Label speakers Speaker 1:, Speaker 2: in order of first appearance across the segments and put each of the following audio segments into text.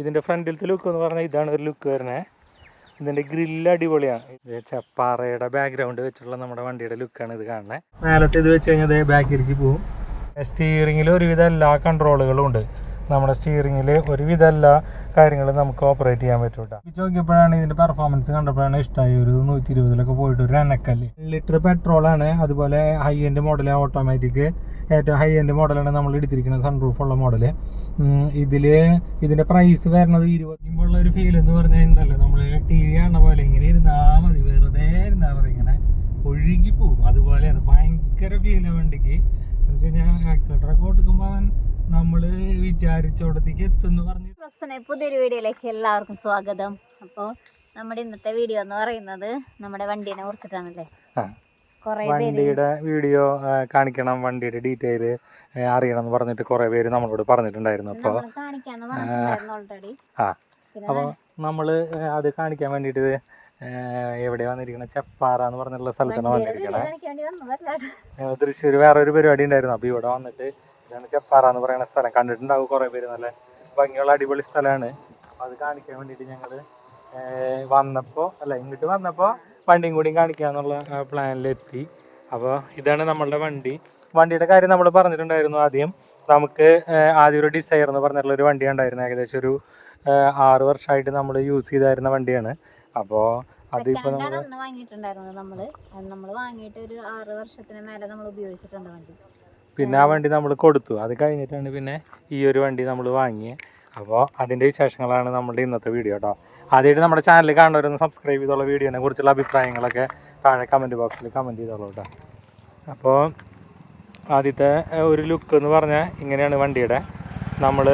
Speaker 1: ഇതിന്റെ ഫ്രണ്ടിലത്തെ ലുക്ക് എന്ന് പറഞ്ഞാൽ ഇതാണ് ഒരു ലുക്ക് വരുന്നത് ഇതിന്റെ ഗ്രില്ല് അടിപൊളിയാണ്. പാറയുടെ ബാക്ക്ഗ്രൗണ്ട് വെച്ചിട്ടുള്ള നമ്മുടെ വണ്ടിയുടെ ലുക്കാണ് ഇത് കാണുന്നത് മേലത്തെ ഇത് വെച്ച് കഴിഞ്ഞാൽ ബാക്കിലേക്ക് പോകും സ്റ്റിയറിങ്ങിൽ ഒരുവിധ എല്ലാ കൺട്രോളുകളും ഉണ്ട്. നമ്മുടെ സ്റ്റിയറിങ്ങിൽ ഒരുവിധ എല്ലാ കാര്യങ്ങളും നമുക്ക് ഓപ്പറേറ്റ് ചെയ്യാൻ പറ്റും കേട്ടോ നോക്കിയപ്പോഴാണ് ഇതിന്റെ പെർഫോമൻസ് കണ്ടപ്പോഴാണ് ഇഷ്ടമായി ഒരു നൂറ്റി ഇരുപതിലൊക്കെ പോയിട്ട് ഒരു അനക്കൽ. ലിറ്റർ പെട്രോളാണ് അതുപോലെ ഹൈ എൻഡ് മോഡൽ ഓട്ടോമാറ്റിക് ഏറ്റവും ഹൈ എൻഡ് മോഡലാണ് നമ്മൾ എടുത്തിരിക്കുന്നത് സൺറൂഫ് ഉള്ള മോഡൽ ഇതിൽ ഇതിന്റെ പ്രൈസ് വരുന്നത് ഇരുപത്തിമ്പുള്ള ഒരു ഫീൽ എന്ന് പറഞ്ഞാൽ ഉണ്ടല്ലോ നമ്മൾ ടി വി കാണുന്ന പോലെ ഇങ്ങനെ ഇരുന്നാൽ മതി. വെറുതെ ഇരുന്നാൽ മതി. ഇങ്ങനെ ഒഴുകി അതുപോലെ അത് ഭയങ്കര ഫീൽ വണ്ടിക്ക്. എന്ന് വെച്ച് കഴിഞ്ഞാൽ ആക്സിലേറ്റർ ഒക്കെ കൊടുക്കുമ്പോൾ അവൻ നമ്മൾ വിചാരിച്ചോടത്തേക്ക് എത്തുന്നു പറഞ്ഞു.
Speaker 2: ഫ്ലക്സിനെ പുതിയൊരു വീഡിയോയിലേക്ക് എല്ലാവർക്കും സ്വാഗതം. അപ്പോൾ നമ്മുടെ ഇന്നത്തെ വീഡിയോ എന്ന് പറയുന്നത് നമ്മുടെ വണ്ടീനെ കുറിച്ചിട്ടാണല്ലേ?
Speaker 1: ആ.
Speaker 2: കുറേ പേര്
Speaker 1: വണ്ടിയുടെ വീഡിയോ കാണിക്കണം വണ്ടിയുടെ ഡീറ്റെയിൽ അറിയണം എന്ന് പറഞ്ഞിട്ട് കുറെ പേര് നമ്മളോട് പറഞ്ഞിട്ടുണ്ടായിരുന്നു. അപ്പോൾ ആ. അപ്പോൾ നമ്മൾ അത്. കാണിക്കാൻ വേണ്ടിയിട്ട് എവിടെ വന്നിരിക്കണം? ചെപ്പാറ എന്ന് പറഞ്ഞിട്ടുള്ള സ്ഥലത്താണ് വന്നിരിക്കണേ.
Speaker 2: കാണിക്കാൻ വേണ്ടി വന്നതല്ല
Speaker 1: തൃശ്ശൂർ വേറെ ഒരു പരിപാടി ഉണ്ടായിരുന്നു. അപ്പോൾ ഇവിടെ വന്നിട്ട് ഇതാണ് ചെപ്പാറ എന്ന് പറയുന്ന സ്ഥലം. കണ്ടിട്ടുണ്ടാവും കുറേ പേര്. നല്ല ഭംഗിയുള്ള അടിപൊളി സ്ഥലമാണ്. അത് കാണിക്കാൻ വേണ്ടിയിട്ട് ഞങ്ങൾ വന്നപ്പോൾ അല്ല ഇങ്ങോട്ട് വന്നപ്പോൾ വണ്ടിയും കൂടി കാണിക്കാന്നുള്ള പ്ലാനിലെത്തി അപ്പോൾ ഇതാണ് നമ്മളുടെ വണ്ടി. വണ്ടിയുടെ കാര്യം നമ്മൾ പറഞ്ഞിട്ടുണ്ടായിരുന്നു ആദ്യം. നമുക്ക് ആദ്യം ഒരു ഡിസൈർ എന്ന് പറഞ്ഞിട്ടുള്ള ഒരു വണ്ടി ഉണ്ടായിരുന്നു ഏകദേശം ഒരു ആറ് വർഷമായിട്ട് നമ്മൾ യൂസ് ചെയ്തായിരുന്ന വണ്ടിയാണ്. അപ്പോൾ അതിപ്പോൾ നമ്മൾ
Speaker 2: വാങ്ങിയിട്ടുണ്ടായിരുന്നത് നമ്മൾ നമ്മൾ വാങ്ങിയിട്ട് ഒരു ആറ് വർഷത്തിന് മേലെ നമ്മൾ ഉപയോഗിച്ചിട്ടുണ്ട് വണ്ടി.
Speaker 1: പിന്നെ ആ വണ്ടി നമ്മൾ കൊടുത്തു. അത് കഴിഞ്ഞിട്ടാണ് പിന്നെ ഈ ഒരു വണ്ടി നമ്മൾ വാങ്ങിയത് അപ്പോൾ അതിന്റെ വിശേഷങ്ങളാണ് നമ്മുടെ ഇന്നത്തെ വീഡിയോ കേട്ടോ ആദ്യമായിട്ട് നമ്മുടെ ചാനൽ കാണുന്നവരൊന്ന് സബ്സ്ക്രൈബ് ചെയ്തുള്ള വീഡിയോനെ കുറിച്ചുള്ള അഭിപ്രായങ്ങളൊക്കെ താഴെ കമന്റ് ബോക്സിൽ കമന്റ് ചെയ്തോളൂ കേട്ടോ അപ്പോൾ ആദ്യത്തെ ഒരു ലുക്ക് എന്ന് പറഞ്ഞാൽ ഇങ്ങനെയാണ് വണ്ടിയുടെ. നമ്മൾ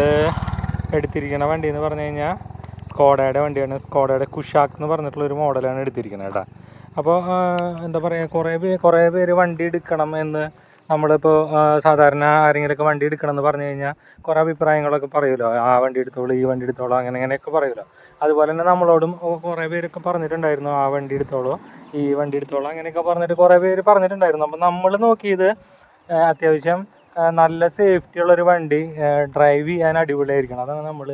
Speaker 1: എടുത്തിരിക്കുന്ന വണ്ടി എന്ന് പറഞ്ഞു കഴിഞ്ഞാൽ സ്കോഡയുടെ വണ്ടിയാണ്. സ്കോഡയുടെ കുഷാക്ക് എന്ന് പറഞ്ഞിട്ടുള്ള ഒരു മോഡലാണ് എടുത്തിരിക്കുന്നത് കേട്ടോ അപ്പോൾ എന്താ പറയുക കുറേ പേര് കുറേ പേര് വണ്ടി എടുക്കണം എന്ന് നമ്മളിപ്പോൾ സാധാരണ ആരെങ്കിലുമൊക്കെ വണ്ടി എടുക്കണം എന്ന് പറഞ്ഞു കഴിഞ്ഞാൽ കുറേ അഭിപ്രായങ്ങളൊക്കെ പറയുമല്ലോ ആ വണ്ടി എടുത്തോളൂ ഈ വണ്ടി എടുത്തോളൂ അങ്ങനെ അങ്ങനെയൊക്കെ പറയുമല്ലോ അതുപോലെ തന്നെ നമ്മളോടും കുറേ പേരൊക്കെ പറഞ്ഞിട്ടുണ്ടായിരുന്നു ആ വണ്ടി എടുത്തോളൂ ഈ വണ്ടി എടുത്തോളൂ അങ്ങനെയൊക്കെ പറഞ്ഞിട്ട് കുറേ പേര് പറഞ്ഞിട്ടുണ്ടായിരുന്നു. അപ്പോൾ നമ്മൾ നോക്കിയത് അത്യാവശ്യം നല്ല സേഫ്റ്റി ഉള്ളൊരു വണ്ടി ഡ്രൈവ് ചെയ്യാൻ അടിപൊളിയായിരിക്കണം. അതാണ് നമ്മൾ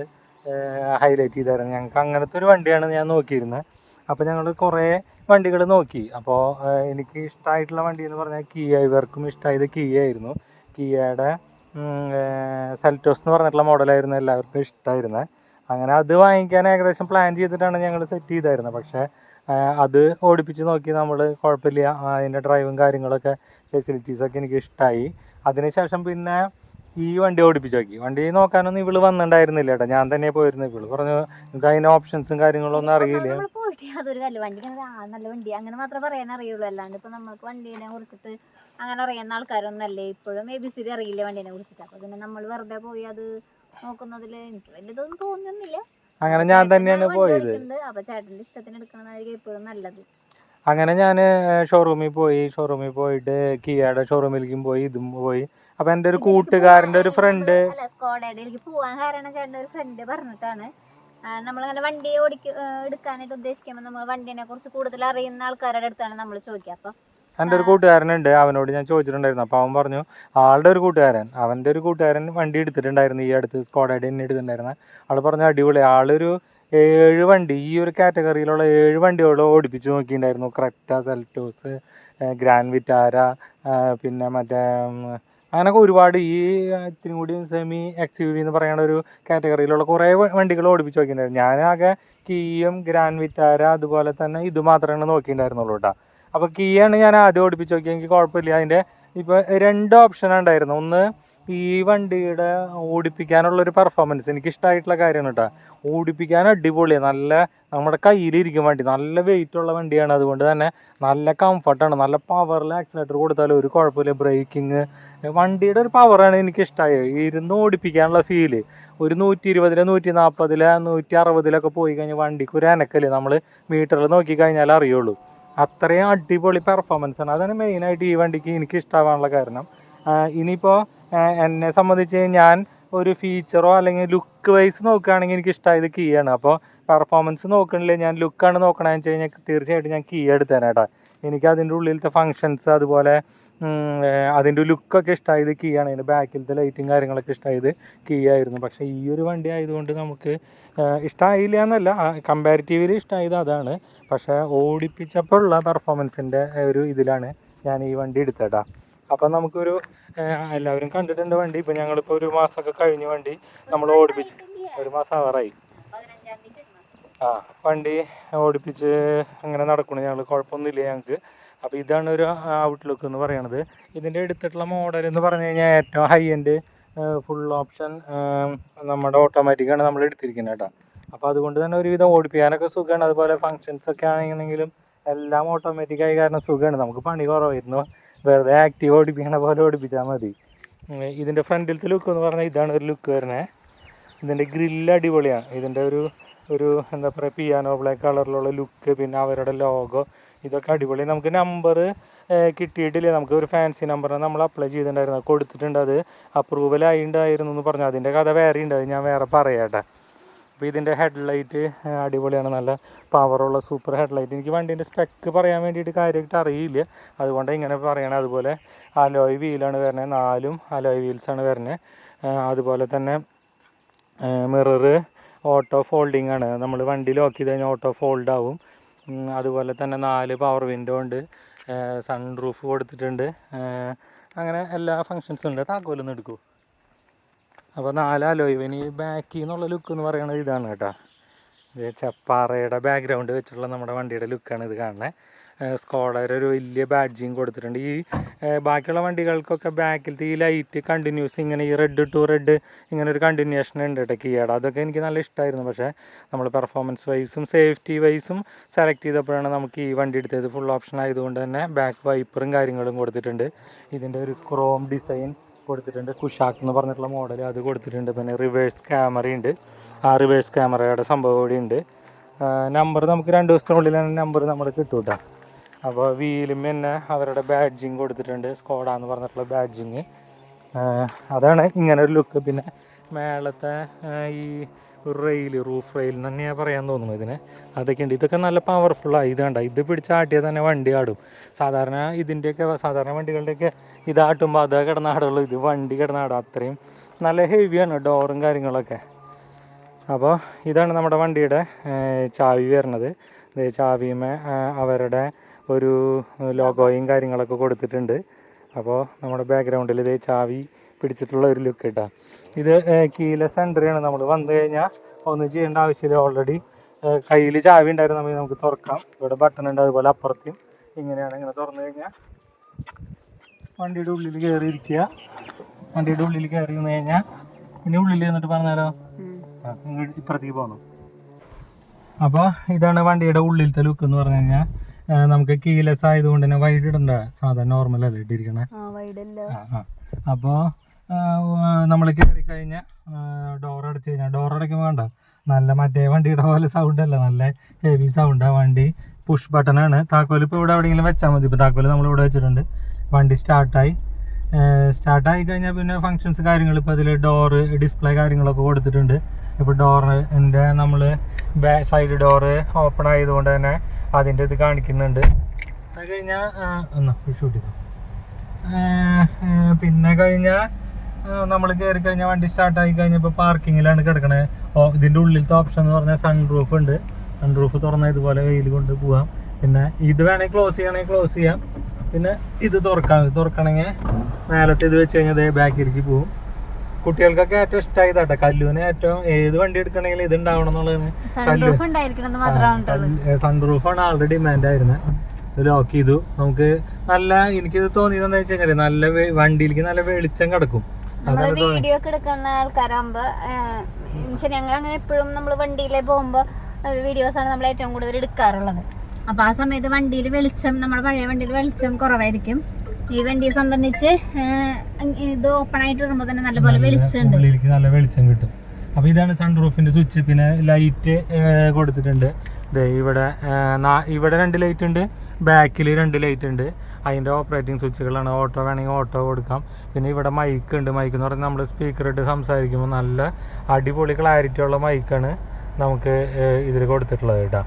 Speaker 1: ഹൈലൈറ്റ് ചെയ്തായിരുന്നു ഞങ്ങൾക്ക് അങ്ങനത്തെ ഒരു വണ്ടിയാണ് ഞാൻ നോക്കിയിരുന്നത് അപ്പോൾ ഞങ്ങൾ കുറേ വണ്ടികൾ നോക്കി. അപ്പോൾ എനിക്ക് ഇഷ്ടമായിട്ടുള്ള വണ്ടി എന്ന് പറഞ്ഞാൽ കിയ ഇവർക്കും ഇഷ്ടമായത് കിയ ആയിരുന്നു. കിയയുടെ സെൽറ്റോസ് എന്ന് പറഞ്ഞിട്ടുള്ള മോഡലായിരുന്നു എല്ലാവർക്കും ഇഷ്ടമായിരുന്നത് അങ്ങനെ അത് വാങ്ങിക്കാൻ ഏകദേശം പ്ലാൻ ചെയ്തിട്ടാണ് ഞങ്ങൾ സെറ്റ് ചെയ്തായിരുന്നത് പക്ഷേ അത് ഓടിപ്പിച്ച് നോക്കി നമ്മൾ കുഴപ്പമില്ല. അതിന്റെ ഡ്രൈവും കാര്യങ്ങളൊക്കെ ഫെസിലിറ്റീസൊക്കെ എനിക്ക് ഇഷ്ടമായി അതിനുശേഷം പിന്നെ ഈ വണ്ടി ഓടിപ്പിച്ച് നോക്കി. വണ്ടി നോക്കാനൊന്നും ഇവൾ വന്നിട്ടുണ്ടായിരുന്നില്ല കേട്ടോ ഞാൻ തന്നെ പോയിരുന്നു. ഇവൾ പറഞ്ഞു നിങ്ങൾക്ക് അതിന്റെ ഓപ്ഷൻസും കാര്യങ്ങളൊന്നും അറിയില്ല.
Speaker 2: പോയിട്ട് യാതൊരു കല്ല് വണ്ടി ആ നല്ല വണ്ടി അങ്ങനെ മാത്രമേ പറയാൻ അറിയുള്ളൂ. അല്ലാണ്ട് ഇപ്പൊ നമ്മൾക്ക് വണ്ടീനെ കുറിച്ചിട്ട് അങ്ങനെ അറിയുന്ന ആൾക്കാരൊന്നും അല്ലേ ഇപ്പോഴും എ ബി സി ഡി അറിയില്ല വണ്ടീനെ കുറിച്ചിട്ട്? അപ്പൊ പിന്നെ നമ്മൾ വെറുതെ പോയി അത് നോക്കുന്നതിൽ എനിക്ക് വലിയതൊന്നും തോന്നുന്നില്ല.
Speaker 1: അങ്ങനെ ഞാൻ തന്നെയാണ് പോയത്.
Speaker 2: അപ്പൊ ചേട്ടന്റെ ഇഷ്ടത്തിന് എടുക്കണതായിരിക്കും എപ്പോഴും നല്ലത്.
Speaker 1: അങ്ങനെ ഞാൻ ഷോറൂമിൽ പോയി. ഷോറൂമിൽ പോയിട്ട് കിയയുടെ ഷോറൂമിലേക്കും പോയി ഇതും പോയി. അപ്പൊ എന്റെ ഒരു
Speaker 2: കൂട്ടുകാരന്റെ
Speaker 1: കൂട്ടുകാരന്റെ ഒരു ഫ്രണ്ട്
Speaker 2: നമ്മൾ പോവാൻ കാരണം ചേട്ടന്റെ ഒരു ഫ്രണ്ട് പറഞ്ഞിട്ടാണ്. നമ്മളിങ്ങനെ വണ്ടി ഓടിക്ക എടുക്കാനായിട്ട് ഉദ്ദേശിക്കുമ്പോൾ നമ്മൾ വണ്ടിനെ കുറിച്ച് കൂടുതൽ അറിയുന്ന ആൾക്കാരുടെ അടുത്താണ് നമ്മൾ ചോദിക്കുക. അപ്പൊ
Speaker 1: എന്റെ ഒരു കൂട്ടുകാരനുണ്ട് അവനോട് ഞാൻ ചോദിച്ചിട്ടുണ്ടായിരുന്നു. അപ്പോൾ അവൻ പറഞ്ഞു ആളുടെ ഒരു കൂട്ടുകാരൻ അവന്റെ ഒരു കൂട്ടുകാരൻ വണ്ടി എടുത്തിട്ടുണ്ടായിരുന്നു ഈ അടുത്ത് സ്കോഡായിട്ട് എന്നെ എടുത്തിട്ടുണ്ടായിരുന്നു. ആൾ പറഞ്ഞു അടിപൊളി ആളൊരു ഏഴ് വണ്ടി ഈ ഒരു കാറ്റഗറിയിലുള്ള ഏഴ് വണ്ടികൾ ഓടിപ്പിച്ച് നോക്കിയിട്ടുണ്ടായിരുന്നു. ക്രെറ്റ സെൽറ്റോസ് ഗ്രാൻഡ് വിറ്റാര പിന്നെ മറ്റേ അങ്ങനെയൊക്കെ ഒരുപാട് ഈ ഇത്തിരി കൂടി സെമി എക്സ് യു വി എന്ന് പറയുന്ന ഒരു കാറ്റഗറിയിലുള്ള കുറേ വണ്ടികൾ ഓടിപ്പിച്ച് നോക്കിയിട്ടുണ്ടായിരുന്നു ഞാനാകെ കീയും ഗ്രാൻഡ് വിറ്റാര അതുപോലെ തന്നെ ഇത് മാത്രമേ നോക്കിയിട്ടുണ്ടായിരുന്നുള്ളൂ കേട്ടോ അപ്പോൾ കീയാണ് ഞാൻ ആദ്യം ഓടിപ്പിച്ച് നോക്കി എനിക്ക് കുഴപ്പമില്ല. അതിന്റെ ഇപ്പോൾ രണ്ട് ഓപ്ഷൻ ഉണ്ടായിരുന്നു. ഒന്ന് ഈ വണ്ടിയുടെ ഓടിപ്പിക്കാനുള്ള ഒരു പെർഫോമൻസ് എനിക്ക് ഇഷ്ടമായിട്ടുള്ള കാര്യമാണ് കേട്ടോ ഓടിപ്പിക്കാൻ അടിപൊളിയാണ് നല്ല നമ്മുടെ കയ്യിലിരിക്കും വണ്ടി. നല്ല വെയിറ്റ് ഉള്ള വണ്ടിയാണ്. അതുകൊണ്ട് തന്നെ നല്ല കംഫർട്ടാണ് നല്ല പവറിൽ ആക്സിലേറ്റർ കൊടുത്താലും ഒരു കുഴപ്പമില്ല. ബ്രേക്കിങ് വണ്ടിയുടെ ഒരു പവറാണ് എനിക്ക് ഇഷ്ടമായത് ഇരുന്ന് ഓടിപ്പിക്കാനുള്ള ഫീൽ ഒരു നൂറ്റി ഇരുപതിലെ നൂറ്റി നാൽപ്പതിലെ നൂറ്റി അറുപതിലൊക്കെ പോയി കഴിഞ്ഞാൽ വണ്ടിക്ക് ഒരു അനക്കൽ. നമ്മൾ മീറ്ററിൽ നോക്കി കഴിഞ്ഞാൽ അറിയുള്ളൂ. അത്രയും അടിപൊളി പെർഫോമൻസ് ആണ്. അതാണ് മെയിനായിട്ട് ഈ വണ്ടിക്ക് എനിക്ക് ഇഷ്ടമാവാനുള്ള കാരണം ഇനിയിപ്പോൾ എന്നെ സംബന്ധിച്ച് ഞാൻ ഒരു ഫീച്ചറോ അല്ലെങ്കിൽ ലുക്ക് വൈസ് നോക്കുകയാണെങ്കിൽ എനിക്ക് ഇഷ്ടമായത് കീ ആണ്. അപ്പോൾ പെർഫോമൻസ് നോക്കണില്ല ഞാൻ ലുക്കാണ് നോക്കണമെന്ന് വെച്ച് കഴിഞ്ഞാൽ തീർച്ചയായിട്ടും ഞാൻ കീ എടുത്തേനെ കേട്ടോ എനിക്ക് അതിന്റെ ഉള്ളിലത്തെ ഫങ്ഷൻസ് അതുപോലെ അതിന്റെ ലുക്കൊക്കെ ഇഷ്ടമായത് കീ ആണ്. അതിന്റെ ബാക്കിലത്തെ ലൈറ്റും കാര്യങ്ങളൊക്കെ ഇഷ്ടമായത് കീ ആയിരുന്നു. പക്ഷേ ഈ ഒരു വണ്ടി ആയതുകൊണ്ട് നമുക്ക് ഇഷ്ടമായില്ല എന്നല്ല. കമ്പാരിറ്റീവ്ലി ഇഷ്ടമായത് അതാണ്. പക്ഷേ ഓടിപ്പിച്ചപ്പോൾ ഉള്ള പെർഫോമൻസിന്റെ ഒരു ഇതിലാണ് ഞാൻ ഈ വണ്ടി എടുത്തേട്ടാ അപ്പം നമുക്കൊരു എല്ലാവരും കണ്ടിട്ടുണ്ട് വണ്ടി. ഇപ്പം ഞങ്ങളിപ്പോൾ ഒരു മാസമൊക്കെ കഴിഞ്ഞ വണ്ടി നമ്മൾ ഓടിപ്പിച്ച് ഒരു മാസം ആവാറായി. ആ വണ്ടി ഓടിപ്പിച്ച് അങ്ങനെ നടക്കുന്നു ഞങ്ങൾ കുഴപ്പമൊന്നുമില്ല ഞങ്ങൾക്ക് അപ്പോൾ ഇതാണ് ഒരു ഔട്ട്ലുക്ക് എന്ന് പറയണത്. ഇതിന്റെ എടുത്തിട്ടുള്ള മോഡൽ എന്ന് പറഞ്ഞു കഴിഞ്ഞാൽ ഏറ്റവും ഹൈ എൻഡ് ഫുൾ ഓപ്ഷൻ നമ്മുടെ ഓട്ടോമാറ്റിക്കാണ് നമ്മൾ എടുത്തിരിക്കുന്നത് കേട്ടോ. അപ്പോൾ അതുകൊണ്ട് തന്നെ ഒരുവിധം ഓടിപ്പിക്കാനൊക്കെ സുഖമാണ്. അതുപോലെ ഫങ്ഷൻസ് ഒക്കെ ആണെങ്കിലും എല്ലാം ഓട്ടോമാറ്റിക് ആയി കാരണം സുഖമാണ്. നമുക്ക് പണി കുറവായിരുന്നു. വെറുതെ ആക്റ്റീവ് ഓടിപ്പിക്കണ പോലെ ഓടിപ്പിച്ചാൽ മതി. ഇതിന്റെ ഫ്രണ്ടിലത്തെ ലുക്ക് എന്ന് പറഞ്ഞാൽ ഇതാണ് ഒരു ലുക്ക് വരുന്നത് ഇതിന്റെ ഗ്രില്ല് അടിപൊളിയാണ്. ഇതിന്റെ ഒരു ഒരു എന്താ പറയുക പിയാനോ ബ്ലാക്ക് കളറിലുള്ള ലുക്ക് പിന്നെ അവരുടെ ലോഗോ ഇതൊക്കെ അടിപൊളി. നമുക്ക് നമ്പർ കിട്ടിയിട്ടില്ല? നമുക്ക് ഒരു ഫാൻസി നമ്പറിന് നമ്മൾ അപ്ലൈ ചെയ്തിട്ടുണ്ടായിരുന്നു. കൊടുത്തിട്ടുണ്ട് അത്. അപ്രൂവൽ ആയിണ്ടായിരുന്നു എന്ന് പറഞ്ഞു. അതിന്റെ കഥ വേറെ ഉണ്ട്. അത് ഞാൻ വേറെ പറയാട്ടെ അപ്പോൾ ഇതിന്റെ ഹെഡ്ലൈറ്റ് അടിപൊളിയാണ്. നല്ല പവറുള്ള സൂപ്പർ ഹെഡ്ലൈറ്റ് എനിക്ക് വണ്ടീന്റെ സ്പെക്ക് പറയാൻ വേണ്ടിയിട്ട് കാര്യമായിട്ട് അറിയില്ല. അതുകൊണ്ട് ഇങ്ങനെ പറയണേ. അതുപോലെ അലോയ് വീലാണ് വരുന്നത് നാലും അലോയ് വീൽസാണ് വരുന്നത് അതുപോലെ തന്നെ മിററ് ഓട്ടോ ഫോൾഡിംഗ് ആണ്. നമ്മൾ വണ്ടി ലോക്ക് ചെയ്ത് കഴിഞ്ഞാൽ ഓട്ടോ ഫോൾഡ് ആവും. അതുപോലെ തന്നെ നാല് പവർ വിൻഡോ ഉണ്ട്. സൺ റൂഫ് കൊടുത്തിട്ടുണ്ട്. അങ്ങനെ എല്ലാ ഫങ്ഷൻസും ഉണ്ട്. താക്കോലൊന്നും എടുക്കൂ. അപ്പോൾ നാലാലോ ഇവന് ബാക്കിൽ നിന്നുള്ള ലുക്ക് എന്ന് പറയുന്നത് ഇതാണ് കേട്ടോ. ചപ്പാറയുടെ ബാക്ക്ഗ്രൗണ്ട് വെച്ചിട്ടുള്ള നമ്മുടെ വണ്ടിയുടെ ലുക്കാണ് ഇത് കാണുന്നത് സ്കോഡയുടെ ഒരു വലിയ ബാഡ്ജിങ് കൊടുത്തിട്ടുണ്ട്. ഈ ബാക്കിയുള്ള വണ്ടികൾക്കൊക്കെ ബാക്കിലത്തെ ഈ ലൈറ്റ് കണ്ടിന്യൂസ് ഇങ്ങനെ ഈ റെഡ് ടു റെഡ് ഇങ്ങനെ ഒരു കണ്ടിന്യൂഷൻ ഉണ്ട് കേട്ടോ കീയേട. അതൊക്കെ എനിക്ക് നല്ല ഇഷ്ടമായിരുന്നു പക്ഷേ നമ്മൾ പെർഫോമൻസ് വൈസും സേഫ്റ്റി വൈസും സെലക്ട് ചെയ്തപ്പോഴാണ് നമുക്ക് ഈ വണ്ടി എടുത്തത്. ഫുൾ ഓപ്ഷൻ ആയതുകൊണ്ട് തന്നെ ബാക്ക് വൈപ്പറും കാര്യങ്ങളും കൊടുത്തിട്ടുണ്ട്. ഇതിന്റെ ഒരു ക്രോം ഡിസൈൻ കൊടുത്തിട്ടുണ്ട്. കുഷാക്ക് എന്ന് പറഞ്ഞിട്ടുള്ള മോഡൽ അത് കൊടുത്തിട്ടുണ്ട്. പിന്നെ റിവേഴ്സ് ക്യാമറയുണ്ട് ആ റിവേഴ്സ് ക്യാമറയുടെ സംഭവം കൂടി ഉണ്ട് നമ്പർ നമുക്ക് രണ്ട് ദിവസത്തിനുള്ളിൽ തന്നെ നമ്പർ നമ്മൾ കിട്ടും കേട്ടോ അപ്പോൾ വീലും തന്നെ അവരുടെ ബാഡ്ജിങ് കൊടുത്തിട്ടുണ്ട്. സ്കോഡ എന്ന് പറഞ്ഞിട്ടുള്ള ബാഡ്ജിങ് അതാണ് ഇങ്ങനെ ഒരു ലുക്ക് പിന്നെ മേളത്തെ ഈ ഒരു റെയിൽ റൂഫ് റെയിൽ തന്നെയാണ് പറയാൻ തോന്നുന്നു ഇതിന്. അതൊക്കെ ഉണ്ട്. ഇതൊക്കെ നല്ല പവർഫുള്ളാണ് ഇത് കണ്ട? ഇത് പിടിച്ചാട്ടിയാൽ തന്നെ വണ്ടി ആടും. സാധാരണ ഇതിന്റെയൊക്കെ സാധാരണ വണ്ടികളുടെയൊക്കെ ഇതാട്ടുമ്പോൾ അതേ കിടന്നാടുള്ളൂ ഇത് വണ്ടി കിടന്നാടും അത്രയും നല്ല ഹെവിയാണ് ഡോറും കാര്യങ്ങളൊക്കെ. അപ്പോൾ ഇതാണ് നമ്മുടെ വണ്ടിയുടെ ചാവി വരുന്നത്. ചാവിയുമേ അവരുടെ ഒരു ലോഗോയും കാര്യങ്ങളൊക്കെ കൊടുത്തിട്ടുണ്ട്. അപ്പോൾ നമ്മുടെ ബാക്ക്ഗ്രൗണ്ടിൽ ഇതേ ചാവി പിടിച്ചിട്ടുള്ള ഒരു ലുക്ക് കേട്ടോ ഇത് കീലെസ് ആണ് നമ്മൾ വന്നു കഴിഞ്ഞാൽ ഒന്നും ചെയ്യേണ്ട ആവശ്യമില്ല. ഓൾറെഡി കയ്യിൽ ചാവി ഉണ്ടായിരുന്ന നമുക്ക് തുറക്കാം. ഇവിടെ ബട്ടൺ ഉണ്ട് അതുപോലെ അപ്പുറത്തും ഇങ്ങനെയാണ് ഇങ്ങനെ തുറന്നു കഴിഞ്ഞാൽ വണ്ടിയുടെ ഉള്ളിൽ കയറിയിരിക്കുക വണ്ടിയുടെ ഉള്ളിൽ കയറി നിന്ന് കഴിഞ്ഞാൽ ഇനി ഉള്ളിൽ എന്നിട്ട് പറഞ്ഞാലോ ഇപ്പുറത്തേക്ക് പോകണം അപ്പോൾ ഇതാണ് വണ്ടിയുടെ ഉള്ളിലത്തെ ലുക്ക് എന്ന് പറഞ്ഞു കഴിഞ്ഞാൽ നമുക്ക് കീലെസ് ആയതുകൊണ്ട് തന്നെ വൈഡ് ഇടണ്ട. സാധാരണ നോർമൽ അല്ലേ ഇട്ടിരിക്കണേ? അപ്പോൾ നമ്മൾ കയറി കഴിഞ്ഞ ഡോർ അടച്ചു കഴിഞ്ഞാൽ ഡോർ അടയ്ക്കുമ്പോൾ വേണ്ട നല്ല മറ്റേ വണ്ടിയുടെ പോലെ സൗണ്ട് അല്ല? നല്ല ഹെവി സൗണ്ടാണ് വണ്ടി. പുഷ് ബട്ടണാണ് താക്കോൽ ഇപ്പോൾ ഇവിടെ എവിടെയെങ്കിലും വെച്ചാൽ മതി. ഇപ്പോൾ താക്കോൽ നമ്മൾ ഇവിടെ വെച്ചിട്ടുണ്ട്. വണ്ടി സ്റ്റാർട്ടായി സ്റ്റാർട്ടായി കഴിഞ്ഞാൽ പിന്നെ ഫങ്ഷൻസ് കാര്യങ്ങൾ ഇപ്പോൾ അതിൽ ഡോറ് ഡിസ്പ്ലേ കാര്യങ്ങളൊക്കെ കൊടുത്തിട്ടുണ്ട്. ഇപ്പോൾ ഡോറിന്റെ നമ്മൾ സൈഡ് ഡോറ് ഓപ്പൺ ആയതുകൊണ്ട് തന്നെ അതിന്റെ ഇത് കാണിക്കുന്നുണ്ട്. അത് കഴിഞ്ഞാൽ എന്നാ ഷൂട്ട് ചെയ്തു. പിന്നെ കഴിഞ്ഞാൽ നമ്മൾ കയറി കഴിഞ്ഞാൽ വണ്ടി സ്റ്റാർട്ടായി കഴിഞ്ഞപ്പോൾ പാർക്കിങ്ങിലാണ് കിടക്കണേ. ഇതിന്റെ ഉള്ളിലത്തെ ഓപ്ഷൻ എന്ന് പറഞ്ഞാൽ സൺ റൂഫ് ഉണ്ട്. സൺ റൂഫ് തുറന്നാൽ ഇതുപോലെ വെയിൽ കൊണ്ട് പോവാം. പിന്നെ ഇത് വേണമെങ്കിൽ ക്ലോസ് ചെയ്യണമെങ്കിൽ ക്ലോസ് ചെയ്യാം. പിന്നെ ഇത് തുറക്കാം തുറക്കണമെങ്കിൽ മേലത്തെ ഇത് വെച്ച് കഴിഞ്ഞാൽ ബാക്കിലേക്ക് പോവും. കുട്ടികൾക്കൊക്കെ ഏറ്റവും ഇഷ്ടമായി കേട്ടോ കല്ലുവിന് ഏറ്റവും ഏത് വണ്ടി എടുക്കണെങ്കിലും ഇത് ഉണ്ടാവണം എന്നുള്ളതാണ് സൺറൂഫാണ് ആൾറെഡി ഡിമാൻഡ് ആയിരുന്നത് ലോക്ക് ചെയ്തു. നമുക്ക് നല്ല ഇത് തോന്നിയത് എന്താ വെച്ച് കഴിഞ്ഞാൽ നല്ല വണ്ടിയിലേക്ക് നല്ല വെളിച്ചം കിടക്കും.
Speaker 2: വീഡിയോ ഒക്കെ എടുക്കുന്ന ആൾക്കാരാകുമ്പോ ഞങ്ങൾ അങ്ങനെ എപ്പോഴും നമ്മൾ വണ്ടിയിൽ പോകുമ്പോ വീഡിയോസ് ആണ് നമ്മൾ ഏറ്റവും കൂടുതൽ എടുക്കാറുള്ളത്. അപ്പൊ ആ സമയത്ത് വണ്ടിയിൽ വെളിച്ചം നമ്മുടെ പഴയ വണ്ടിയിൽ വെളിച്ചം കുറവായിരിക്കും. ഈ വണ്ടിയെ സംബന്ധിച്ച് ഇത് ഓപ്പൺ ആയിട്ട് വരുമ്പോൾ തന്നെ നല്ലപോലെ വെളിച്ചമുണ്ട്.
Speaker 1: ഉള്ളിലേക്ക് നല്ല വെളിച്ചം കിട്ടും. അപ്പോൾ ഇതാണ് സൺ സൺറൂഫിന്റെ സ്വിച്ച് പിന്നെ ലൈറ്റ് കൊടുത്തിട്ടുണ്ട്. ദേ ഇവിടെ ഇവിടെ രണ്ട് ലൈറ്റ് ഉണ്ട് ബാക്കിൽ രണ്ട് ലൈറ്റ് ഉണ്ട്. അതിന്റെ ഓപ്പറേറ്റിംഗ് സ്വിച്ചുകളാണ് ഓട്ടോ വേണമെങ്കിൽ ഓട്ടോ കൊടുക്കാം. പിന്നെ ഇവിടെ മൈക്ക് ഉണ്ട്. മൈക്ക് എന്ന് പറഞ്ഞാൽ നമ്മൾ സ്പീക്കർ ഇട്ട് സംസാരിക്കുമ്പോൾ നല്ല അടിപൊളി ക്ലാരിറ്റി ഉള്ള മൈക്കാണ് നമുക്ക് ഇതിൽ കൊടുത്തിട്ടുള്ളത് കേട്ടോ.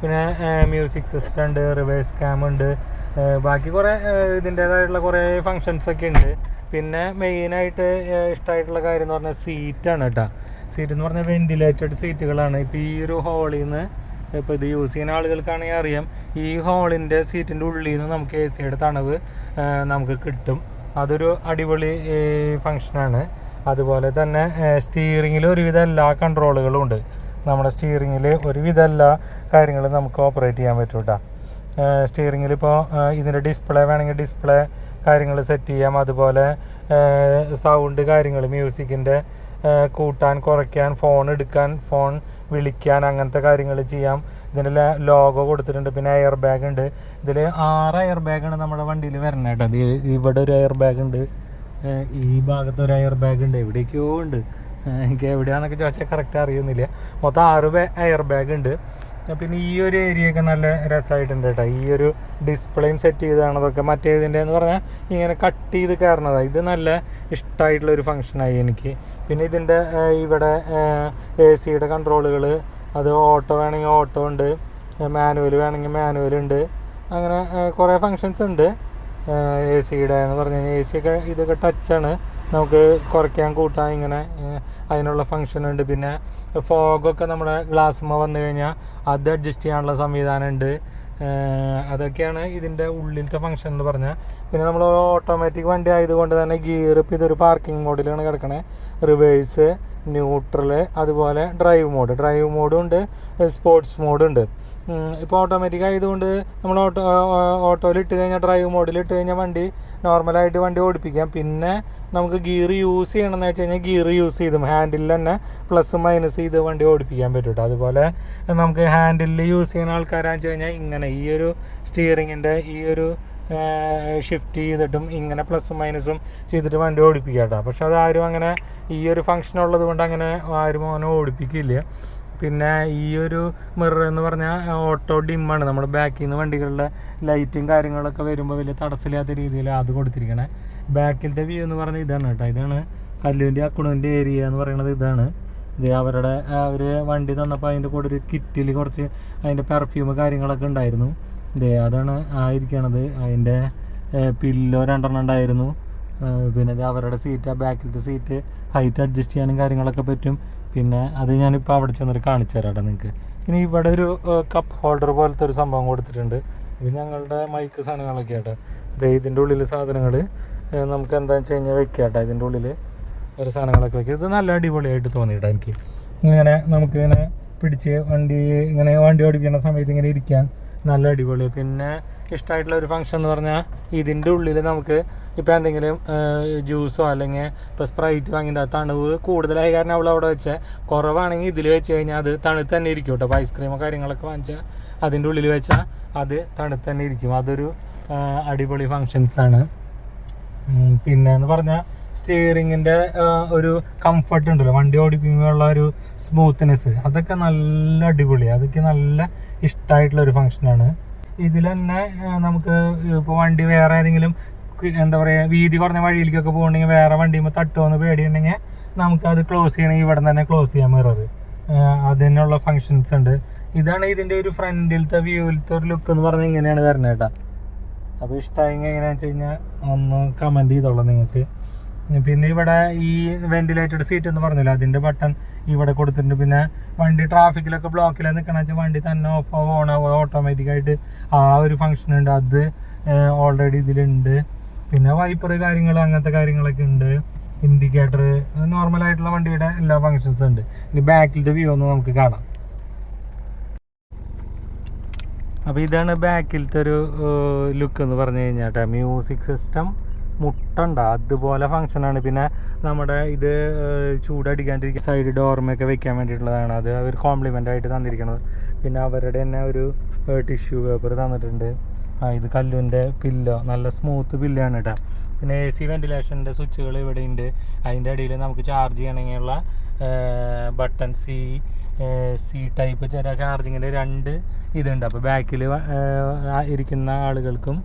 Speaker 1: പിന്നെ മ്യൂസിക് സിസ്റ്റം ഉണ്ട് റിവേഴ്സ് ക്യാം ഉണ്ട് ബാക്കി കുറേ ഇതിന്റേതായിട്ടുള്ള കുറേ ഫങ്ഷൻസ് ഒക്കെ ഉണ്ട്. പിന്നെ മെയിനായിട്ട് ഇഷ്ടമായിട്ടുള്ള കാര്യം എന്ന് പറഞ്ഞാൽ സീറ്റാണ് കേട്ടോ സീറ്റ് എന്ന് പറഞ്ഞാൽ വെന്റിലേറ്റഡ് സീറ്റുകളാണ് ഇപ്പോൾ ഈ ഒരു ഹോളിൽ നിന്ന് ഇപ്പോൾ ഇത് യൂസ് ചെയ്യുന്ന ആളുകൾക്കാണെങ്കിൽ അറിയാം ഈ ഹോളിന്റെ സീറ്റിന്റെ ഉള്ളിൽ നിന്ന് നമുക്ക് എ സിയുടെ തണവ് നമുക്ക് കിട്ടും. അതൊരു അടിപൊളി ഫങ്ഷനാണ് അതുപോലെ തന്നെ സ്റ്റിയറിങ്ങിൽ ഒരുവിധ എല്ലാ കൺട്രോളുകളും ഉണ്ട്. നമ്മുടെ സ്റ്റിയറിങ്ങിൽ ഒരുവിധ എല്ലാ കാര്യങ്ങളും നമുക്ക് ഓപ്പറേറ്റ് ചെയ്യാൻ പറ്റും കേട്ടോ സ്റ്റിയറിങ്ങിൽ ഇപ്പോൾ ഇതിന്റെ ഡിസ്പ്ലേ വേണമെങ്കിൽ ഡിസ്പ്ലേ കാര്യങ്ങൾ സെറ്റ് ചെയ്യാം. അതുപോലെ സൗണ്ട് കാര്യങ്ങൾ മ്യൂസിക്കിന്റെ കൂട്ടാൻ കുറയ്ക്കാൻ ഫോൺ എടുക്കാൻ ഫോൺ വിളിക്കാൻ അങ്ങനത്തെ കാര്യങ്ങൾ ചെയ്യാം. ഇതിന്റെ ലോഗോ കൊടുത്തിട്ടുണ്ട്. പിന്നെ എയർ ബാഗ് ഉണ്ട്. ഇതിൽ ആറ് എയർ ബാഗാണ് നമ്മുടെ വണ്ടിയിൽ വരുന്നത് കേട്ടോ. ഇവിടെ ഒരു എയർ ബാഗ് ഉണ്ട് ഈ ഭാഗത്ത് ഒരു എയർ ബാഗ് ഉണ്ട്. എവിടേക്കോ ഉണ്ട്. എനിക്ക് എവിടെയാണെന്നൊക്കെ ചോദിച്ചാൽ കറക്റ്റ് അറിയുന്നില്ല. മൊത്തം ആറ് എയർ ബാഗ് ഉണ്ട്. പിന്നെ ഈ ഒരു ഏരിയ ഒക്കെ നല്ല രസമായിട്ടുണ്ട് കേട്ടോ ഈ ഒരു ഡിസ്പ്ലേയും സെറ്റ് ചെയ്തതാണ് അതൊക്കെ. മറ്റേതിന്റെ എന്ന് പറഞ്ഞാൽ ഇങ്ങനെ കട്ട് ചെയ്ത് കയറണതാണ് ഇത് നല്ല ഇഷ്ടമായിട്ടുള്ള ഒരു ഫങ്ഷനായി എനിക്ക്. പിന്നെ ഇതിന്റെ ഇവിടെ എ സിയുടെ കൺട്രോളുകൾ അത് ഓട്ടോ വേണമെങ്കിൽ ഓട്ടോ ഉണ്ട്. മാനുവൽ വേണമെങ്കിൽ മാനുവൽ ഉണ്ട്. അങ്ങനെ കുറേ ഫങ്ഷൻസ് ഉണ്ട്. എ സിയുടെ എന്ന് പറഞ്ഞു കഴിഞ്ഞാൽ എ സി ഒക്കെ ഇതൊക്കെ ടച്ചാണ് നമുക്ക് കുറയ്ക്കാൻ കൂട്ടാൻ ഇങ്ങനെ അതിനുള്ള ഫങ്ഷൻ ഉണ്ട്. പിന്നെ ഫോഗൊക്കെ നമ്മുടെ ഗ്ലാസ്മ വന്നു കഴിഞ്ഞാൽ അത് അഡ്ജസ്റ്റ് ചെയ്യാനുള്ള സംവിധാനം ഉണ്ട്. അതൊക്കെയാണ് ഇതിന്റെ ഉള്ളിലത്തെ ഫങ്ഷൻ എന്ന് പറഞ്ഞാൽ പിന്നെ നമ്മൾ ഓട്ടോമാറ്റിക് വണ്ടി ആയതുകൊണ്ട് തന്നെ ഗിയർ ഇപ്പോൾ ഇതൊരു പാർക്കിംഗ് മോഡിലാണ് കിടക്കണേ. റിവേഴ്സ് ന്യൂട്രൽ അതുപോലെ ഡ്രൈവ് മോഡ് ഡ്രൈവ് മോഡും ഉണ്ട് സ്പോർട്സ് മോഡും ഉണ്ട്. ഇപ്പോൾ ഓട്ടോമാറ്റിക് ആയതുകൊണ്ട് നമ്മൾ ഓട്ടോ ഓട്ടോയിൽ ഇട്ട് കഴിഞ്ഞാൽ ഡ്രൈവ് മോഡിൽ ഇട്ട് കഴിഞ്ഞാൽ വണ്ടി നോർമലായിട്ട് വണ്ടി ഓടിപ്പിക്കാം. പിന്നെ നമുക്ക് ഗിയർ യൂസ് ചെയ്യണമെന്ന് വെച്ച് കഴിഞ്ഞാൽ ഗിയർ യൂസ് ചെയ്തും. ഹാൻഡിൽ തന്നെ പ്ലസ് മൈനസ് ചെയ്ത് വണ്ടി ഓടിപ്പിക്കാൻ പറ്റും കേട്ടോ അതുപോലെ നമുക്ക് ഹാൻഡിൽ യൂസ് ചെയ്യുന്ന ആൾക്കാരാണെന്ന് വെച്ച് കഴിഞ്ഞാൽ ഇങ്ങനെ ഈ ഒരു സ്റ്റിയറിങ്ങിന്റെ ഈ ഒരു ഷിഫ്റ്റ് ചെയ്തിട്ടും ഇങ്ങനെ പ്ലസും മൈനസും ചെയ്തിട്ട് വണ്ടി ഓടിപ്പിക്കാം കേട്ടോ പക്ഷെ അതാരും അങ്ങനെ ഈ ഒരു ഫങ്ഷൻ ഉള്ളത് കൊണ്ട് അങ്ങനെ ആരും അങ്ങനെ ഓടിപ്പിക്കില്ല. പിന്നെ ഈ ഒരു മിറർ എന്ന് പറഞ്ഞാൽ ഓട്ടോ ഡിമ്മാണ് നമ്മുടെ ബാക്കിൽ നിന്ന് വണ്ടികളുടെ ലൈറ്റും കാര്യങ്ങളൊക്കെ വരുമ്പോൾ വലിയ തടസ്സമില്ലാത്ത രീതിയിൽ അത് കൊടുത്തിരിക്കണേ. ബാക്കിലത്തെ വ്യൂ എന്ന് പറഞ്ഞാൽ ഇതാണ് കേട്ടോ. ഇതാണ് കല്ലുവിന്റെ അക്കുണുവിന്റെ ഏരിയ എന്ന് പറയുന്നത് ഇതാണ്. ഇത് അവരുടെ അവർ വണ്ടി തന്നപ്പോൾ അതിന്റെ കൂടെ ഒരു കിറ്റിൽ കുറച്ച് അതിന്റെ പെർഫ്യൂം കാര്യങ്ങളൊക്കെ ഉണ്ടായിരുന്നു. ഇതേ അതാണ് ആയിരിക്കണത്. അതിന്റെ പില്ലോ രണ്ടെണ്ണം ഉണ്ടായിരുന്നു. പിന്നെ ഇത് അവരുടെ സീറ്റ് ആ ബാക്കിലത്തെ സീറ്റ് ഹൈറ്റ് അഡ്ജസ്റ്റ് ചെയ്യാനും കാര്യങ്ങളൊക്കെ പറ്റും. പിന്നെ അത് ഞാനിപ്പോൾ അവിടെ ചെന്നിട്ട് കാണിച്ചു തരാട്ടോ നിങ്ങൾക്ക് പിന്നെ ഇവിടെ ഒരു കപ്പ് ഹോൾഡർ പോലത്തെ ഒരു സംഭവം കൊടുത്തിട്ടുണ്ട്. ഇത് ഞങ്ങളുടെ മൈക്ക് സാധനങ്ങളൊക്കെ ആട്ടോ. ദേ ഇതിന്റെ ഉള്ളിൽ സാധനങ്ങൾ നമുക്ക് എന്താണെന്ന് വെച്ച് കഴിഞ്ഞാൽ വെക്കാം കേട്ടോ ഇതിന്റെ ഉള്ളിൽ ഒരു സാധനങ്ങളൊക്കെ വെക്കുക ഇത് നല്ല അടിപൊളിയായിട്ട് തോന്നിയിട്ടോ എനിക്ക്. ഇങ്ങനെ നമുക്ക് ഇങ്ങനെ പിടിച്ച് വണ്ടി ഇങ്ങനെ വണ്ടി ഓടിക്കുന്ന സമയത്ത് ഇങ്ങനെ ഇരിക്കാൻ നല്ല അടിപൊളി. പിന്നെ ഇഷ്ടമായിട്ടുള്ള ഒരു ഫംഗ്ഷൻ എന്ന് പറഞ്ഞാൽ ഇതിന്റെ ഉള്ളിൽ നമുക്ക് ഇപ്പോൾ എന്തെങ്കിലും ജ്യൂസോ അല്ലെങ്കിൽ ഇപ്പോൾ സ്പ്രൈറ്റ് വാങ്ങിയിട്ട് തണുവ് കൂടുതലായി കാരണം അവൾ അവിടെ വെച്ചാൽ കുറവാണെങ്കിൽ ഇതിൽ വെച്ച് കഴിഞ്ഞാൽ അത് തണുത്ത് തന്നെ ഇരിക്കും കേട്ടോ. അപ്പോൾ ഐസ്ക്രീമോ കാര്യങ്ങളൊക്കെ വാങ്ങിച്ചാൽ അതിന്റെ ഉള്ളിൽ വെച്ചാൽ അത് തണുത്ത് തന്നെ ഇരിക്കും. അതൊരു അടിപൊളി ഫങ്ഷൻസ് ആണ്. പിന്നെ എന്ന് പറഞ്ഞാൽ സ്റ്റിയറിങ്ങിന്റെ ഒരു കംഫർട്ട് ഉണ്ടല്ലോ. വണ്ടി ഓടിക്കുമ്പോഴുള്ള ഒരു സ്മൂത്ത്നെസ് അതൊക്കെ നല്ല അടിപൊളിയാണ് അതൊക്കെ നല്ല ഇഷ്ടമായിട്ടുള്ള ഒരു ഫങ്ഷനാണ് ഇതിൽ തന്നെ നമുക്ക് ഇപ്പോൾ വണ്ടി വേറെ ഏതെങ്കിലും എന്താ പറയുക വീതി കുറഞ്ഞ വഴിയിലേക്കൊക്കെ പോകണമെങ്കിൽ വേറെ വണ്ടിയുമ്പോൾ തട്ടുമെന്ന് പേടിയുണ്ടെങ്കിൽ നമുക്ക് അത് ക്ലോസ് ചെയ്യണമെങ്കിൽ ഇവിടെ തന്നെ ക്ലോസ് ചെയ്യാൻ മിറർ അതിനുള്ള ഫങ്ഷൻസ് ഉണ്ട്. ഇതാണ് ഇതിന്റെ ഒരു ഫ്രണ്ടിലത്തെ വ്യൂവിലത്തെ ഒരു ലുക്ക് എന്ന് പറഞ്ഞാൽ ഇങ്ങനെയാണ് വരുന്നത് കേട്ടോ. അപ്പോൾ ഇഷ്ടമായെങ്കിൽ എങ്ങനെയാണെന്ന് വെച്ച് കഴിഞ്ഞാൽ ഒന്ന് കമന്റ് ചെയ്തോളാം നിങ്ങൾക്ക്. പിന്നെ ഇവിടെ ഈ വെന്റിലേറ്റഡ് സീറ്റ് എന്ന് പറഞ്ഞില്ല അതിന്റെ ബട്ടൺ ഇവിടെ കൊടുത്തിട്ടുണ്ട്. പിന്നെ വണ്ടി ട്രാഫിക്കിലൊക്കെ ബ്ലോക്കിലാണ് നിൽക്കണമെന്ന് വെച്ചാൽ വണ്ടി തന്നെ ഓഫ് ആവും ഓൺ ആവും ഓട്ടോമാറ്റിക്കായിട്ട് ആ ഒരു ഫങ്ഷൻ ഉണ്ട്. അത് ഓൾറെഡി ഇതിലുണ്ട്. പിന്നെ വൈപ്പർ കാര്യങ്ങൾ അങ്ങനത്തെ കാര്യങ്ങളൊക്കെ ഉണ്ട്. ഇൻഡിക്കേറ്റർ നോർമൽ ആയിട്ടുള്ള വണ്ടിയുടെ എല്ലാ ഫങ്ഷൻസും ഉണ്ട്. ഇനി ബാക്കിലത്തെ വ്യൂ ഒന്ന് നമുക്ക് കാണാം. അപ്പോൾ ഇതാണ് ബാക്കിലത്തെ ഒരു ലുക്ക് എന്ന് പറഞ്ഞു കഴിഞ്ഞാൽ മ്യൂസിക് സിസ്റ്റം മുട്ടണ്ട അതുപോലെ ഫങ്ഷനാണ് പിന്നെ നമ്മുടെ ഇത് ചൂടടിക്കാണ്ടിരിക്കുക സൈഡ് ഡോർമൊക്കെ വെക്കാൻ വേണ്ടിയിട്ടുള്ളതാണ്. അത് അവർ കോംപ്ലിമെന്റ് ആയിട്ട് തന്നിരിക്കുന്നത്. പിന്നെ അവരുടെ തന്നെ ഒരു ടിഷ്യൂ പേപ്പർ തന്നിട്ടുണ്ട്. ആ ഇത് കല്ലുവിന്റെ പില്ലോ നല്ല സ്മൂത്ത് പില്ലാണ് കേട്ടോ. പിന്നെ എ സി വെന്റിലേഷന്റെ സ്വിച്ചുകൾ ഇവിടെ ഉണ്ട്. അതിന്റെ ഇടയിൽ നമുക്ക് ചാർജ് ചെയ്യണമെങ്കിലുള്ള ബട്ടൺ സി സി ടൈപ്പ് ചില ചാർജിങ്ങിന്റെ രണ്ട് ഇതുണ്ട്. അപ്പോൾ ബാക്കിൽ ഇരിക്കുന്ന ആളുകൾക്കും